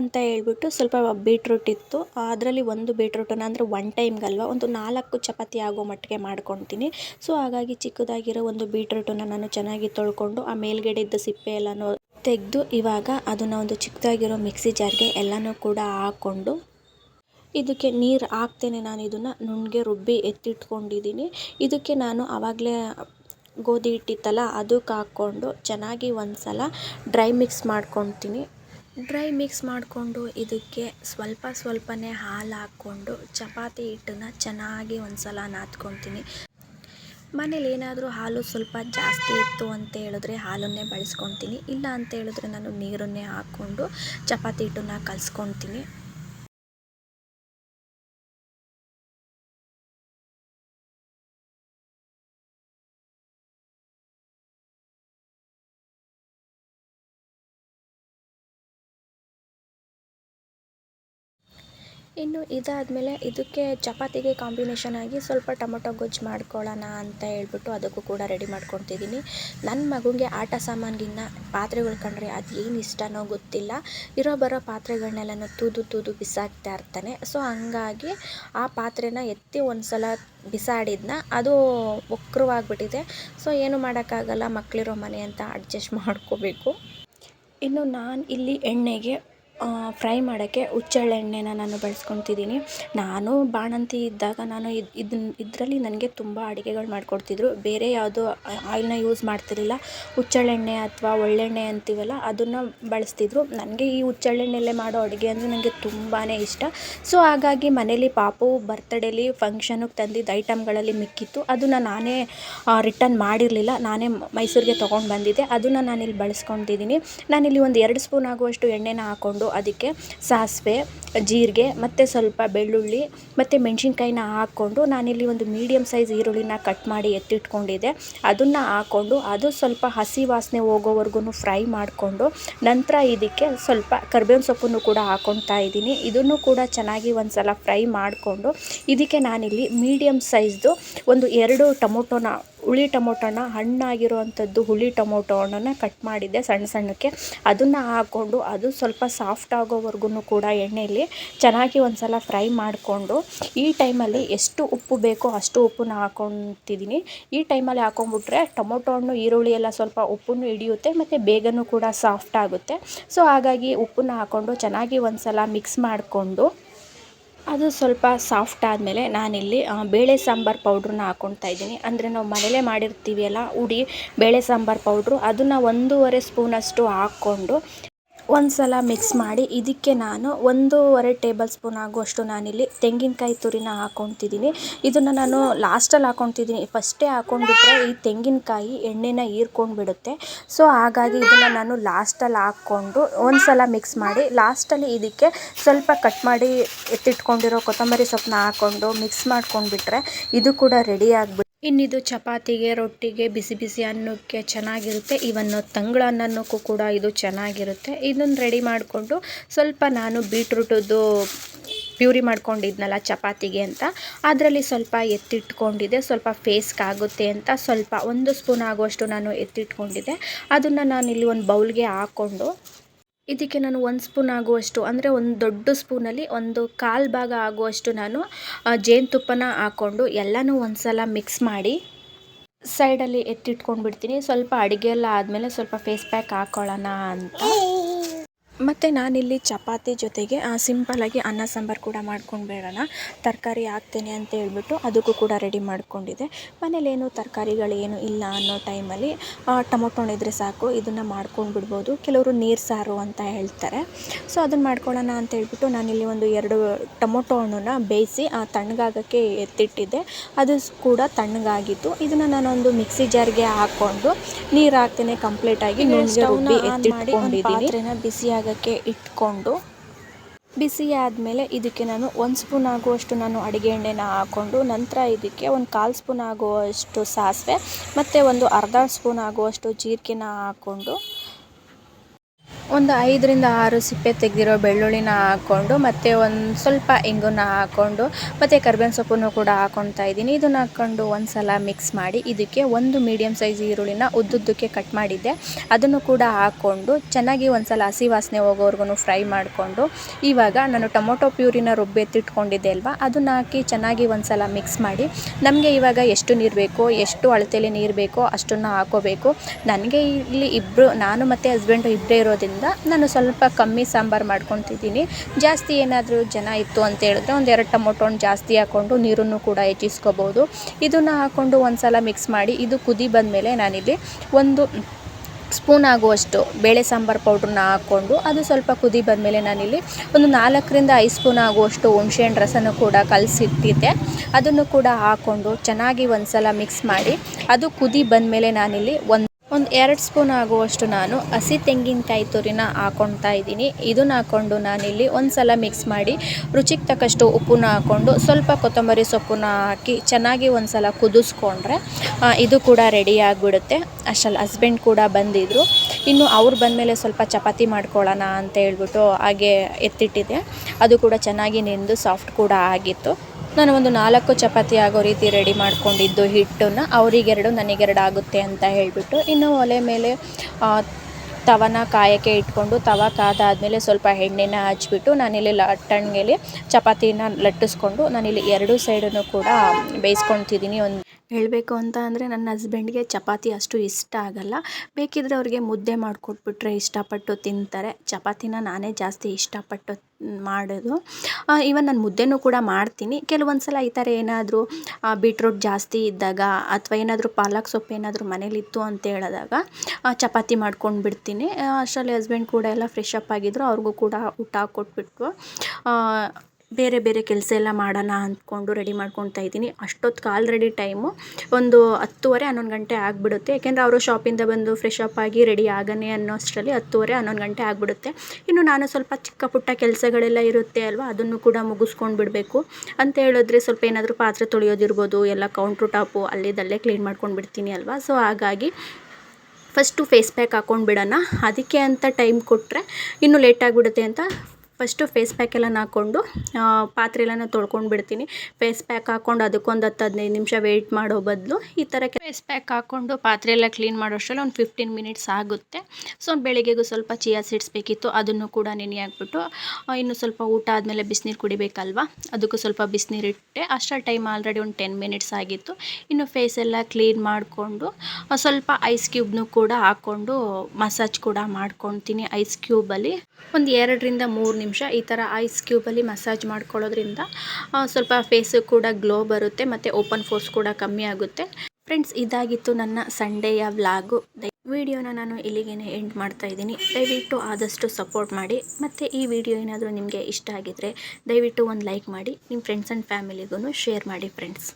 ಅಂತ ಹೇಳ್ಬಿಟ್ಟು ಸ್ವಲ್ಪ ಬೀಟ್ರೂಟ್ ಇತ್ತು. ಅದರಲ್ಲಿ ಒಂದು ಬೀಟ್ರೂಟನ್ನು ಅಂದರೆ ಒನ್ ಟೈಮ್ಗಲ್ವ ಒಂದು ನಾಲ್ಕು ಚಪಾತಿ ಆಗೋ ಮಟ್ಟಿಗೆ ಮಾಡ್ಕೊತೀನಿ. ಸೊ ಹಾಗಾಗಿ ಚಿಕ್ಕದಾಗಿರೋ ಒಂದು ಬೀಟ್ರೂಟನ್ನು ನಾನು ಚೆನ್ನಾಗಿ ತೊಳ್ಕೊಂಡು, ಆ ಮೇಲ್ಗಡೆ ಇದ್ದ ಸಿಪ್ಪೆ ಎಲ್ಲನೂ ತೆಗೆದು, ಇವಾಗ ಅದನ್ನು ಒಂದು ಚಿಕ್ಕದಾಗಿರೋ ಮಿಕ್ಸಿ ಜಾರ್ಗೆ ಎಲ್ಲನೂ ಕೂಡ ಹಾಕ್ಕೊಂಡು, ಇದಕ್ಕೆ ನೀರು ಹಾಕ್ತೇನೆ ನಾನು ಇದನ್ನು. ನುಣ್ಣಗೆ ರುಬ್ಬಿ ಎತ್ತಿಟ್ಕೊಂಡಿದ್ದೀನಿ ಇದಕ್ಕೆ ನಾನು ಆವಾಗಲೇ ಗೋಧಿ ಹಿಟ್ಟಿತ್ತಲ್ಲ ಅದಕ್ಕೆ ಹಾಕ್ಕೊಂಡು ಚೆನ್ನಾಗಿ ಒಂದು ಸಲ ಡ್ರೈ ಮಿಕ್ಸ್ ಮಾಡ್ಕೊತೀನಿ. ಡ್ರೈ ಮಿಕ್ಸ್ ಮಾಡಿಕೊಂಡು ಇದಕ್ಕೆ ಸ್ವಲ್ಪ ಸ್ವಲ್ಪನೇ ಹಾಲು ಹಾಕ್ಕೊಂಡು ಚಪಾತಿ ಹಿಟ್ಟನ್ನ ಚೆನ್ನಾಗಿ ಒಂದು ಸಲ ನಾದ್ಕೊತೀನಿ. ಮನೇಲಿ ಏನಾದರೂ ಹಾಲು ಸ್ವಲ್ಪ ಜಾಸ್ತಿ ಇತ್ತು ಅಂತ ಹೇಳಿದ್ರೆ ಹಾಲನ್ನೇ ಬಳಸ್ಕೊತೀನಿ. ಇಲ್ಲ ಅಂತ ಹೇಳಿದ್ರೆ ನಾನು ನೀರನ್ನೇ ಹಾಕ್ಕೊಂಡು ಚಪಾತಿ ಹಿಟ್ಟನ್ನ ಕಲಿಸ್ಕೊತೀನಿ. ಇನ್ನು ಇದಾದಮೇಲೆ ಇದಕ್ಕೆ ಚಪಾತಿಗೆ ಕಾಂಬಿನೇಷನ್ ಆಗಿ ಸ್ವಲ್ಪ ಟೊಮೊಟೊ ಗೊಜ್ಜು ಮಾಡ್ಕೊಳ್ಳೋಣ ಅಂತ ಹೇಳ್ಬಿಟ್ಟು ಅದಕ್ಕೂ ಕೂಡ ರೆಡಿ ಮಾಡ್ಕೊತಿದ್ದೀನಿ ನನ್ನ ಮಗುಗೆ ಆಟ ಸಾಮಾನಿಗಿನ್ನ ಪಾತ್ರೆಗಳು ಕಂಡ್ರೆ ಅದು ಏನು ಇಷ್ಟನೋ ಗೊತ್ತಿಲ್ಲ. ಇರೋ ಬರೋ ಪಾತ್ರೆಗಳನ್ನೆಲ್ಲನೂ ತೂದು ತೂದು ಬಿಸಾಕ್ತಾ ಇರ್ತಾನೆ. ಸೊ ಹಂಗಾಗಿ ಆ ಪಾತ್ರೆನ ಎತ್ತಿ ಒಂದು ಸಲ ಬಿಸಾಡಿದ್ನ ಅದು ವಕ್ರವಾಗ್ಬಿಟ್ಟಿದೆ ಸೊ ಏನು ಮಾಡೋಕ್ಕಾಗಲ್ಲ ಮಕ್ಕಳಿರೋ ಮನೆ ಅಂತ ಅಡ್ಜಸ್ಟ್ ಮಾಡ್ಕೋಬೇಕು. ಇನ್ನು ನಾನು ಇಲ್ಲಿ ಎಣ್ಣೆಗೆ ಫ್ರೈ ಮಾಡೋಕ್ಕೆ ಹುಚ್ಚೆಳ್ಳೆಣ್ಣೆನ ನಾನು ಬಳಸ್ಕೊತಿದ್ದೀನಿ. ನಾನು ಬಾಣಂತಿ ಇದ್ದಾಗ ನಾನು ಇದು ಇದನ್ನ ಇದರಲ್ಲಿ ನನಗೆ ತುಂಬ ಅಡುಗೆಗಳು ಮಾಡಿಕೊಡ್ತಿದ್ರು. ಬೇರೆ ಯಾವುದೂ ಆಯಿಲ್ನ ಯೂಸ್ ಮಾಡ್ತಿರಲಿಲ್ಲ. ಹುಚ್ಚೆಳ್ಳೆಣ್ಣೆ ಅಥವಾ ಒಳ್ಳೆಣ್ಣೆ ಅಂತೀವಲ್ಲ, ಅದನ್ನು ಬಳಸ್ತಿದ್ರು. ನನಗೆ ಈ ಹುಚ್ಚೆಳ್ಳೆಣ್ಣೆಯಲ್ಲೇ ಮಾಡೋ ಅಡುಗೆ ಅಂದರೆ ನನಗೆ ತುಂಬಾ ಇಷ್ಟ. ಸೊ, ಹಾಗಾಗಿ ಮನೇಲಿ ಪಾಪು ಬರ್ತಡೇಲಿ ಫಂಕ್ಷನಿಗೆ ತಂದಿದ್ದ ಐಟಮ್ಗಳಲ್ಲಿ ಮಿಕ್ಕಿತ್ತು. ಅದನ್ನು ನಾನೇ ರಿಟರ್ನ್ ಮಾಡಿರಲಿಲ್ಲ. ನಾನೇ ಮೈಸೂರಿಗೆ ತೊಗೊಂಡು ಬಂದಿದ್ದೆ. ಅದನ್ನು ನಾನಿಲ್ಲಿ ಬಳಸ್ಕೊತಿದ್ದೀನಿ. ನಾನಿಲ್ಲಿ ಒಂದು ಎರಡು ಸ್ಪೂನ್ ಆಗುವಷ್ಟು ಎಣ್ಣೆನ ಹಾಕ್ಕೊಂಡು ಅದಕ್ಕೆ ಸಾಸಿವೆ, ಜೀರಿಗೆ, ಮತ್ತು ಸ್ವಲ್ಪ ಬೆಳ್ಳುಳ್ಳಿ, ಮತ್ತು ಮೆಣಸಿನ್ಕಾಯಿನ ಹಾಕ್ಕೊಂಡು ನಾನಿಲ್ಲಿ ಒಂದು ಮೀಡಿಯಮ್ ಸೈಜ್ ಈರುಳ್ಳಿನ ಕಟ್ ಮಾಡಿ ಎತ್ತಿಟ್ಕೊಂಡಿದ್ದೆ. ಅದನ್ನು ಹಾಕ್ಕೊಂಡು ಅದು ಸ್ವಲ್ಪ ಹಸಿ ವಾಸನೆ ಹೋಗೋವರೆಗೂ ಫ್ರೈ ಮಾಡಿಕೊಂಡು ನಂತರ ಇದಕ್ಕೆ ಸ್ವಲ್ಪ ಕರ್ಬೇವಿನ ಸೊಪ್ಪನ್ನು ಕೂಡ ಹಾಕ್ಕೊತಾ ಇದ್ದೀನಿ. ಇದನ್ನು ಕೂಡ ಚೆನ್ನಾಗಿ ಒಂದು ಸಲ ಫ್ರೈ ಮಾಡಿಕೊಂಡು ಇದಕ್ಕೆ ನಾನಿಲ್ಲಿ ಮೀಡಿಯಮ್ ಸೈಜ್ದು ಒಂದು ಎರಡು ಟೊಮೊಟೊನ ಹುಳಿ ಟೊಮೊಟೊನ ಹಣ್ಣಾಗಿರುವಂಥದ್ದು ಹುಳಿ ಟೊಮೊಟೊ ಕಟ್ ಮಾಡಿದ್ದೆ ಸಣ್ಣ ಸಣ್ಣಕ್ಕೆ. ಅದನ್ನು ಹಾಕ್ಕೊಂಡು ಅದು ಸ್ವಲ್ಪ ಸಾಫ್ಟ್ ಆಗೋವರೆಗೂ ಕೂಡ ಎಣ್ಣೆಯಲ್ಲಿ ಚೆನ್ನಾಗಿ ಒಂದು ಸಲ ಫ್ರೈ ಮಾಡಿಕೊಂಡು ಈ ಟೈಮಲ್ಲಿ ಎಷ್ಟು ಉಪ್ಪು ಬೇಕೋ ಅಷ್ಟು ಉಪ್ಪನ್ನ ಹಾಕೊತಿದ್ದೀನಿ ಈ ಟೈಮಲ್ಲಿ ಹಾಕೊಂಡ್ಬಿಟ್ರೆ ಟೊಮೊಟೊ ಹಣ್ಣು ಈರುಳ್ಳಿ ಎಲ್ಲ ಸ್ವಲ್ಪ ಉಪ್ಪನ್ನು ಹಿಡಿಯುತ್ತೆ ಮತ್ತು ಬೇಗನೂ ಕೂಡ ಸಾಫ್ಟ್ ಆಗುತ್ತೆ. ಸೊ ಹಾಗಾಗಿ ಉಪ್ಪನ್ನ ಹಾಕ್ಕೊಂಡು ಚೆನ್ನಾಗಿ ಒಂದು ಸಲ ಮಿಕ್ಸ್ ಮಾಡಿಕೊಂಡು ಅದು ಸ್ವಲ್ಪ ಸಾಫ್ಟ್ ಆದಮೇಲೆ ನಾನಿಲ್ಲಿ ಬೇಳೆ ಸಾಂಬಾರು ಪೌಡ್ರನ್ನ ಹಾಕ್ಕೊಳ್ತಾ ಇದ್ದೀನಿ. ಅಂದರೆ ನಾವು ಮನೇಲೇ ಮಾಡಿರ್ತೀವಿ ಅಲ್ಲ, ಉಡಿ, ಬೇಳೆ ಸಾಂಬಾರು ಪೌಡ್ರು ಅದನ್ನು ಒಂದೂವರೆ ಸ್ಪೂನಷ್ಟು ಹಾಕ್ಕೊಂಡು ಒಂದು ಸಲ ಮಿಕ್ಸ್ ಮಾಡಿ ಇದಕ್ಕೆ ನಾನು ಒಂದೂವರೆ ಟೇಬಲ್ ಸ್ಪೂನ್ ಆಗುವಷ್ಟು ನಾನಿಲ್ಲಿ ತೆಂಗಿನಕಾಯಿ ತುರಿನ ಹಾಕೊತಿದ್ದೀನಿ ಇದನ್ನು ನಾನು ಲಾಸ್ಟಲ್ಲಿ ಹಾಕೊತಿದ್ದೀನಿ ಫಸ್ಟೇ ಹಾಕೊಂಡ್ಬಿಟ್ರೆ ಈ ತೆಂಗಿನಕಾಯಿ ಎಣ್ಣೆನ ಹೀರ್ಕೊಂಡು ಬಿಡುತ್ತೆ ಸೊ, ಹಾಗಾಗಿ ಇದನ್ನು ನಾನು ಲಾಸ್ಟಲ್ಲಿ ಹಾಕ್ಕೊಂಡು ಒಂದು ಸಲ ಮಿಕ್ಸ್ ಮಾಡಿ ಲಾಸ್ಟಲ್ಲಿ ಇದಕ್ಕೆ ಸ್ವಲ್ಪ ಕಟ್ ಮಾಡಿ ಎತ್ತಿಟ್ಕೊಂಡಿರೋ ಕೊತ್ತಂಬರಿ ಸೊಪ್ಪನ್ನ ಹಾಕ್ಕೊಂಡು ಮಿಕ್ಸ್ ಮಾಡ್ಕೊಂಡ್ಬಿಟ್ರೆ ಇದು ಕೂಡ ರೆಡಿ ಆಗಿಬಿಟ್ಟು ಇನ್ನಿದು ಚಪಾತಿಗೆ, ರೊಟ್ಟಿಗೆ, ಬಿಸಿ ಬಿಸಿ ಅನ್ನಕ್ಕೆ ಚೆನ್ನಾಗಿರುತ್ತೆ. ಇವನ್ನು ತಂಗಳ ಅನ್ನಕ್ಕೂ ಕೂಡ ಇದು ಚೆನ್ನಾಗಿರುತ್ತೆ. ಇದನ್ನು ರೆಡಿ ಮಾಡಿಕೊಂಡು ಸ್ವಲ್ಪ ನಾನು ಬೀಟ್ರೂಟದ್ದು ಪ್ಯೂರಿ ಮಾಡ್ಕೊಂಡಿದ್ನಲ್ಲ ಚಪಾತಿಗೆ ಅಂತ, ಅದರಲ್ಲಿ ಸ್ವಲ್ಪ ಎತ್ತಿಟ್ಕೊಂಡಿದ್ದೆ. ಸ್ವಲ್ಪ ಫೇಸ್ಗಾಗುತ್ತೆ ಅಂತ ಸ್ವಲ್ಪ ಒಂದು ಸ್ಪೂನ್ ಆಗುವಷ್ಟು ನಾನು ಎತ್ತಿಟ್ಕೊಂಡಿದ್ದೆ. ಅದನ್ನು ನಾನು ಇಲ್ಲಿ ಒಂದು ಬೌಲ್ಗೆ ಹಾಕ್ಕೊಂಡು ಇದಕ್ಕೆ ನಾನು ಒಂದು ಸ್ಪೂನ್ ಆಗುವಷ್ಟು, ಅಂದರೆ ಒಂದು ದೊಡ್ಡ ಸ್ಪೂನಲ್ಲಿ ಒಂದು ಕಾಲು ಭಾಗ ಆಗುವಷ್ಟು ನಾನು ಜೇನುತುಪ್ಪನ ಹಾಕ್ಕೊಂಡು ಎಲ್ಲನೂ ಒಂದು ಸಲ ಮಿಕ್ಸ್ ಮಾಡಿ ಸೈಡಲ್ಲಿ ಎತ್ತಿಟ್ಕೊಂಡು ಬಿಡ್ತೀನಿ ಸ್ವಲ್ಪ ಅಡುಗೆ ಎಲ್ಲ ಆದಮೇಲೆ ಸ್ವಲ್ಪ ಫೇಸ್ ಪ್ಯಾಕ್ ಹಾಕ್ಕೊಳ್ಳೋಣ ಅಂತ. ಮತ್ತು ನಾನಿಲ್ಲಿ ಚಪಾತಿ ಜೊತೆಗೆ ಸಿಂಪಲಾಗಿ ಅನ್ನ ಸಾಂಬಾರು ಕೂಡ ಮಾಡ್ಕೊಂಡು ಬೇಡೋಣ. ತರಕಾರಿ ಹಾಕ್ತೇನೆ ಅಂತ ಹೇಳ್ಬಿಟ್ಟು ಅದಕ್ಕೂ ಕೂಡ ರೆಡಿ ಮಾಡಿಕೊಂಡಿದ್ದೆ. ಮನೇಲೇನು ತರಕಾರಿಗಳೇನು ಇಲ್ಲ ಅನ್ನೋ ಟೈಮಲ್ಲಿ ಟೊಮೊಟೊ ಇದ್ದರೆ ಸಾಕು ಇದನ್ನು ಮಾಡ್ಕೊಂಡು ಬಿಡ್ಬೋದು. ಕೆಲವರು ನೀರು ಸಾರು ಅಂತ ಹೇಳ್ತಾರೆ. ಸೊ ಅದನ್ನು ಮಾಡ್ಕೊಳ್ಳೋಣ ಅಂತ ಹೇಳ್ಬಿಟ್ಟು ನಾನಿಲ್ಲಿ ಒಂದು ಎರಡು ಟೊಮೊಟೊ ಹಣ್ಣನ್ನು ಬೇಯಿಸಿ ತಣ್ಣಗಾಗೋಕ್ಕೆ ಎತ್ತಿಟ್ಟಿದ್ದೆ. ಅದು ಕೂಡ ತಣ್ಣಗಾಗಿತ್ತು. ಇದನ್ನು ನಾನೊಂದು ಮಿಕ್ಸಿ ಜಾರ್ಗೆ ಹಾಕ್ಕೊಂಡು ನೀರು ಹಾಕ್ತೇನೆ ಕಂಪ್ಲೀಟಾಗಿ ನುಣ್ಣಗೆ ರುಬ್ಬಿ ಎತ್ತಿಟ್ಕೊಂಡಿದ್ದೀನಿ. ಬಿಸಿ ಆಗೋಕ್ಕೆ ಇಟ್ಕೊಂಡು ಬಿಸಿ ಆದಮೇಲೆ ಇದಕ್ಕೆ ನಾನು ಒಂದು ಸ್ಪೂನ್ ಆಗುವಷ್ಟು ನಾನು ಅಡುಗೆ ಎಣ್ಣೆನ ಹಾಕ್ಕೊಂಡು ನಂತರ ಇದಕ್ಕೆ ಒಂದು ಕಾಲು ಸ್ಪೂನ್ ಆಗುವಷ್ಟು ಸಾಸಿವೆ ಮತ್ತು ಒಂದು ಅರ್ಧ ಸ್ಪೂನ್ ಆಗುವಷ್ಟು ಜೀರಿಗೆನ ಹಾಕ್ಕೊಂಡು ಒಂದು ಐದರಿಂದ ಆರು ಸಿಪ್ಪೆ ತೆಗೆದಿರೋ ಬೆಳ್ಳುಳ್ಳಿನ ಹಾಕ್ಕೊಂಡು ಮತ್ತು ಒಂದು ಸ್ವಲ್ಪ ಇಂಗನ್ನ ಹಾಕ್ಕೊಂಡು ಮತ್ತು ಕರ್ಬೇವಿನ ಸೊಪ್ಪನ್ನು ಕೂಡ ಹಾಕ್ಕೊಳ್ತಾ ಇದ್ದೀನಿ. ಇದನ್ನು ಹಾಕ್ಕೊಂಡು ಒಂದು ಸಲ ಮಿಕ್ಸ್ ಮಾಡಿ ಇದಕ್ಕೆ ಒಂದು ಮೀಡಿಯಮ್ ಸೈಜ್ ಈರುಳ್ಳಿನ ಉದ್ದುದ್ದಕ್ಕೆ ಕಟ್ ಮಾಡಿದ್ದೆ. ಅದನ್ನು ಕೂಡ ಹಾಕ್ಕೊಂಡು ಚೆನ್ನಾಗಿ ಒಂದು ಸಲ ಹಸಿ ವಾಸನೆ ಹೋಗೋವರೆಗೂ ಫ್ರೈ ಮಾಡಿಕೊಂಡು ಇವಾಗ ನಾನು ಟೊಮೊಟೊ ಪ್ಯೂರಿನ ರುಬ್ಬೆತ್ತಿಟ್ಕೊಂಡಿದ್ದೆ ಅಲ್ವಾ? ಅದನ್ನು ಹಾಕಿ ಚೆನ್ನಾಗಿ ಒಂದು ಸಲ ಮಿಕ್ಸ್ ಮಾಡಿ ನಮಗೆ ಇವಾಗ ಎಷ್ಟು ನೀರು ಬೇಕೋ, ಎಷ್ಟು ಅಳತೆಯಲ್ಲಿ ನೀರು ಬೇಕೋ ಅಷ್ಟನ್ನು ಹಾಕೋಬೇಕು. ನನಗೆ ಇಲ್ಲಿ ಇಬ್ಬರು ನಾನು ಮತ್ತು ಹಸ್ಬೆಂಡು ಇಬ್ಬರೇ ಇರೋದ್ರಿಂದ ನಾನು ಸ್ವಲ್ಪ ಕಮ್ಮಿ ಸಾಂಬಾರು ಮಾಡ್ಕೊತಿದ್ದೀನಿ. ಜಾಸ್ತಿ ಏನಾದರೂ ಜನ ಇತ್ತು ಅಂತ ಹೇಳಿದ್ರೆ ಒಂದು ಎರಡು ಟೊಮೊಟೊ ಹಣ್ಣು ಜಾಸ್ತಿ ಹಾಕ್ಕೊಂಡು ನೀರನ್ನು ಕೂಡ ಹೆಚ್ಚಿಸ್ಕೋಬೋದು. ಇದನ್ನು ಹಾಕ್ಕೊಂಡು ಒಂದು ಸಲ ಮಿಕ್ಸ್ ಮಾಡಿ ಇದು ಕುದಿ ಬಂದಮೇಲೆ ನಾನಿಲ್ಲಿ ಒಂದು ಸ್ಪೂನ್ ಆಗುವಷ್ಟು ಬೇಳೆ ಸಾಂಬಾರು ಪೌಡ್ರನ್ನ ಹಾಕ್ಕೊಂಡು ಅದು ಸ್ವಲ್ಪ ಕುದಿ ಬಂದಮೇಲೆ ನಾನಿಲ್ಲಿ ಒಂದು ನಾಲ್ಕರಿಂದ ಐದು ಸ್ಪೂನ್ ಆಗುವಷ್ಟು ಹುಣಸೆಹಣ್ಣು ರಸನೂ ಕೂಡ ಕಲಸಿಟ್ಟಿದ್ದೆ. ಅದನ್ನು ಕೂಡ ಹಾಕ್ಕೊಂಡು ಚೆನ್ನಾಗಿ ಒಂದು ಸಲ ಮಿಕ್ಸ್ ಮಾಡಿ ಅದು ಕುದಿ ಬಂದಮೇಲೆ ನಾನಿಲ್ಲಿ ಒಂದು ಒಂದು ಎರಡು ಸ್ಪೂನ್ ಆಗುವಷ್ಟು ನಾನು ಹಸಿ ತೆಂಗಿನಕಾಯಿ ತುರಿನ ಹಾಕೊಳ್ತಾ ಇದ್ದೀನಿ. ಇದನ್ನ ಹಾಕ್ಕೊಂಡು ನಾನಿಲ್ಲಿ ಒಂದು ಸಲ ಮಿಕ್ಸ್ ಮಾಡಿ ರುಚಿಗೆ ತಕ್ಕಷ್ಟು ಉಪ್ಪನ್ನ ಹಾಕ್ಕೊಂಡು ಸ್ವಲ್ಪ ಕೊತ್ತಂಬರಿ ಸೊಪ್ಪನ್ನ ಹಾಕಿ ಚೆನ್ನಾಗಿ ಒಂದು ಸಲ ಕುದಿಸ್ಕೊಂಡ್ರೆ ಇದು ಕೂಡ ರೆಡಿ ಆಗಿಬಿಡುತ್ತೆ. ಅಷ್ಟಲ್ಲಿ ಹಸ್ಬೆಂಡ್ ಕೂಡ ಬಂದಿದ್ದರು ಇನ್ನು ಅವ್ರು ಬಂದಮೇಲೆ ಸ್ವಲ್ಪ ಚಪಾತಿ ಮಾಡ್ಕೊಳ್ಳೋಣ ಅಂತ ಹೇಳ್ಬಿಟ್ಟು ಹಾಗೆ ಎತ್ತಿಟ್ಟಿದ್ದೆ. ಅದು ಕೂಡ ಚೆನ್ನಾಗಿ ನೆಂದು ಸಾಫ್ಟ್ ಕೂಡ ಆಗಿತ್ತು. ನಾನು ಒಂದು ನಾಲ್ಕು ಚಪಾತಿ ಆಗೋ ರೀತಿ ರೆಡಿ ಮಾಡಿಕೊಂಡಿದ್ದು ಹಿಟ್ಟನ್ನು. ಅವರಿಗೆರಡು, ನನಗೆರಡು ಆಗುತ್ತೆ ಅಂತ ಹೇಳಿಬಿಟ್ಟು ಇನ್ನು ಒಲೆ ಮೇಲೆ ತವನ ಕಾಯೋಕ್ಕೆ ಇಟ್ಕೊಂಡು ತವ ಕಾದಾದಮೇಲೆ ಸ್ವಲ್ಪ ಎಣ್ಣೆನ ಹಚ್ಬಿಟ್ಟು ನಾನಿಲ್ಲಿ ಲಟ್ಟಣಿಗೆಲಿ ಚಪಾತಿನ ಲಟ್ಟಿಸ್ಕೊಂಡು ನಾನಿಲ್ಲಿ ಎರಡೂ ಸೈಡನ್ನು ಕೂಡ ಬೇಯಿಸ್ಕೊತಿದ್ದೀನಿ ಒಂದು ಹೇಳಬೇಕು ಅಂತ ಅಂದರೆ ನನ್ನ ಹಸ್ಬೆಂಡ್ಗೆ ಚಪಾತಿ ಅಷ್ಟು ಇಷ್ಟ ಆಗಲ್ಲ. ಬೇಕಿದ್ರೆ ಅವ್ರಿಗೆ ಮುದ್ದೆ ಮಾಡಿಕೊಟ್ಬಿಟ್ರೆ ಇಷ್ಟಪಟ್ಟು ತಿಂತಾರೆ. ಚಪಾತಿನ ನಾನೇ ಜಾಸ್ತಿ ಇಷ್ಟಪಟ್ಟು ಮಾಡೋದು. ಈವನ್ ನಾನು ಮುದ್ದೆನೂ ಕೂಡ ಮಾಡ್ತೀನಿ. ಕೆಲವೊಂದು ಸಲ ಈ ಥರ ಏನಾದರೂ ಬೀಟ್ರೂಟ್ ಜಾಸ್ತಿ ಇದ್ದಾಗ ಅಥವಾ ಏನಾದರೂ ಪಾಲಕ್ ಸೊಪ್ಪು ಏನಾದರೂ ಮನೇಲಿತ್ತು ಅಂತ ಹೇಳಿದಾಗ ಚಪಾತಿ ಮಾಡ್ಕೊಂಡು ಬಿಡ್ತೀನಿ ಅಷ್ಟರಲ್ಲಿ ಹಸ್ಬೆಂಡ್ ಕೂಡ ಎಲ್ಲ ಫ್ರೆಶ್ ಅಪ್ ಆಗಿದ್ರು, ಅವ್ರಿಗೂ ಕೂಡ ಊಟ ಕೊಟ್ಬಿಟ್ಟು ಬೇರೆ ಬೇರೆ ಕೆಲಸ ಎಲ್ಲ ಮಾಡೋಣ ಅಂದ್ಕೊಂಡು ರೆಡಿ ಮಾಡ್ಕೊತಾ ಇದ್ದೀನಿ. ಅಷ್ಟೊತ್ತಿಗೆ ಆಲ್ರೆಡಿ ಟೈಮು ಒಂದು ಹತ್ತುವರೆ, ಹನ್ನೊಂದು ಗಂಟೆ ಆಗಿಬಿಡುತ್ತೆ. ಯಾಕೆಂದರೆ ಅವರು ಶಾಪಿಂದ ಬಂದು ಫ್ರೆಶ್ ಅಪ್ ಆಗಿ ರೆಡಿ ಆಗನೇ ಅನ್ನೋ ಅಷ್ಟರಲ್ಲಿ ಹತ್ತುವರೆ, ಹನ್ನೊಂದು ಗಂಟೆ ಆಗಿಬಿಡುತ್ತೆ. ಇನ್ನು ನಾನು ಸ್ವಲ್ಪ ಚಿಕ್ಕ ಪುಟ್ಟ ಕೆಲಸಗಳೆಲ್ಲ ಇರುತ್ತೆ ಅಲ್ವಾ, ಅದನ್ನು ಕೂಡ ಮುಗಿಸ್ಕೊಂಡು ಬಿಡಬೇಕು. ಅಂತ ಹೇಳಿದ್ರೆ ಸ್ವಲ್ಪ ಏನಾದರೂ ಪಾತ್ರೆ ತೊಳೆಯೋದಿರ್ಬೋದು, ಎಲ್ಲ ಕೌಂಟ್ರು ಟಾಪು ಅಲ್ಲಿದ್ದಲ್ಲೇ ಕ್ಲೀನ್ ಮಾಡ್ಕೊಂಡು ಬಿಡ್ತೀನಿ ಅಲ್ವಾ. ಸೊ ಹಾಗಾಗಿ ಫಸ್ಟು ಫೇಸ್ ಪ್ಯಾಕ್ ಹಾಕ್ಕೊಂಡು ಬಿಡೋಣ. ಅದಕ್ಕೆ ಅಂತ ಟೈಮ್ ಕೊಟ್ಟರೆ ಇನ್ನೂ ಲೇಟ್ ಆಗಿಬಿಡುತ್ತೆ ಅಂತ ಫಸ್ಟು ಫೇಸ್ ಪ್ಯಾಕ್ ಹಾಕ್ಕೊಂಡು ಪಾತ್ರೆಲ್ಲ ತೊಳ್ಕೊಂಡು ಬಿಡ್ತೀನಿ. ಫೇಸ್ ಪ್ಯಾಕ್ ಹಾಕ್ಕೊಂಡು ಅದಕ್ಕೊಂದು ಹತ್ತು ಹದಿನೈದು ನಿಮಿಷ ವೆಯ್ಟ್ ಮಾಡೋ ಬದಲು ಈ ಥರ ಫೇಸ್ ಪ್ಯಾಕ್ ಹಾಕ್ಕೊಂಡು ಪಾತ್ರೆ ಎಲ್ಲ ಕ್ಲೀನ್ ಮಾಡೋ ಅಷ್ಟರಲ್ಲಿ ಒಂದು ಫಿಫ್ಟೀನ್ ಮಿನಿಟ್ಸ್ ಆಗುತ್ತೆ. ಸೊ ಬೆಳಿಗ್ಗೆಗೂ ಸ್ವಲ್ಪ ಚಿಯಾ ಸೀಡ್ಸ್ ಬೇಕಿತ್ತು, ಅದನ್ನು ಕೂಡ ನೆನೆ ಹಾಕ್ಬಿಟ್ಟು ಇನ್ನು ಸ್ವಲ್ಪ ಊಟ ಆದಮೇಲೆ ಬಿಸಿನೀರು ಕುಡಿಬೇಕಲ್ವಾ? ಅದಕ್ಕೂ ಸ್ವಲ್ಪ ಬಿಸಿನೀರು ಇಟ್ಟೆ. ಅಷ್ಟರ ಟೈಮ್ ಆಲ್ರೆಡಿ ಒಂದು ಟೆನ್ ಮಿನಿಟ್ಸ್ ಆಗಿತ್ತು. ಇನ್ನು ಫೇಸ್ ಎಲ್ಲ ಕ್ಲೀನ್ ಮಾಡಿಕೊಂಡು ಸ್ವಲ್ಪ ಐಸ್ ಕ್ಯೂಬ್ನು ಕೂಡ ಹಾಕ್ಕೊಂಡು ಮಸಾಜ್ ಕೂಡ ಮಾಡ್ಕೊತೀನಿ ಐಸ್ ಕ್ಯೂಬಲ್ಲಿ ಒಂದು ಎರಡರಿಂದ ಮೂರು ನಿಮಿಷ ಈ ಥರ ಐಸ್ ಕ್ಯೂಬಲ್ಲಿ ಮಸಾಜ್ ಮಾಡ್ಕೊಳ್ಳೋದ್ರಿಂದ ಸ್ವಲ್ಪ ಫೇಸು ಕೂಡ ಗ್ಲೋ ಬರುತ್ತೆ ಮತ್ತು ಓಪನ್ ಫೋರ್ಸ್ ಕೂಡ ಕಮ್ಮಿ ಆಗುತ್ತೆ. ಫ್ರೆಂಡ್ಸ್ ಇದಾಗಿತ್ತು ನನ್ನ ಸಂಡೇಯ ವ್ಲಾಗು ವಿಡಿಯೋನ ನಾನು ಇಲ್ಲಿಗೆ ಎಂಡ್ ಮಾಡ್ತಾ ಇದ್ದೀನಿ. ದಯವಿಟ್ಟು ಆದಷ್ಟು ಸಪೋರ್ಟ್ ಮಾಡಿ. ಮತ್ತು ಈ ವಿಡಿಯೋ ಏನಾದರೂ ನಿಮಗೆ ಇಷ್ಟ ಆಗಿದ್ದರೆ ದಯವಿಟ್ಟು ಒಂದು ಲೈಕ್ ಮಾಡಿ. ನಿಮ್ಮ ಫ್ರೆಂಡ್ಸ್ ಆ್ಯಂಡ್ ಫ್ಯಾಮಿಲಿಗೂ ಶೇರ್ ಮಾಡಿ ಫ್ರೆಂಡ್ಸ್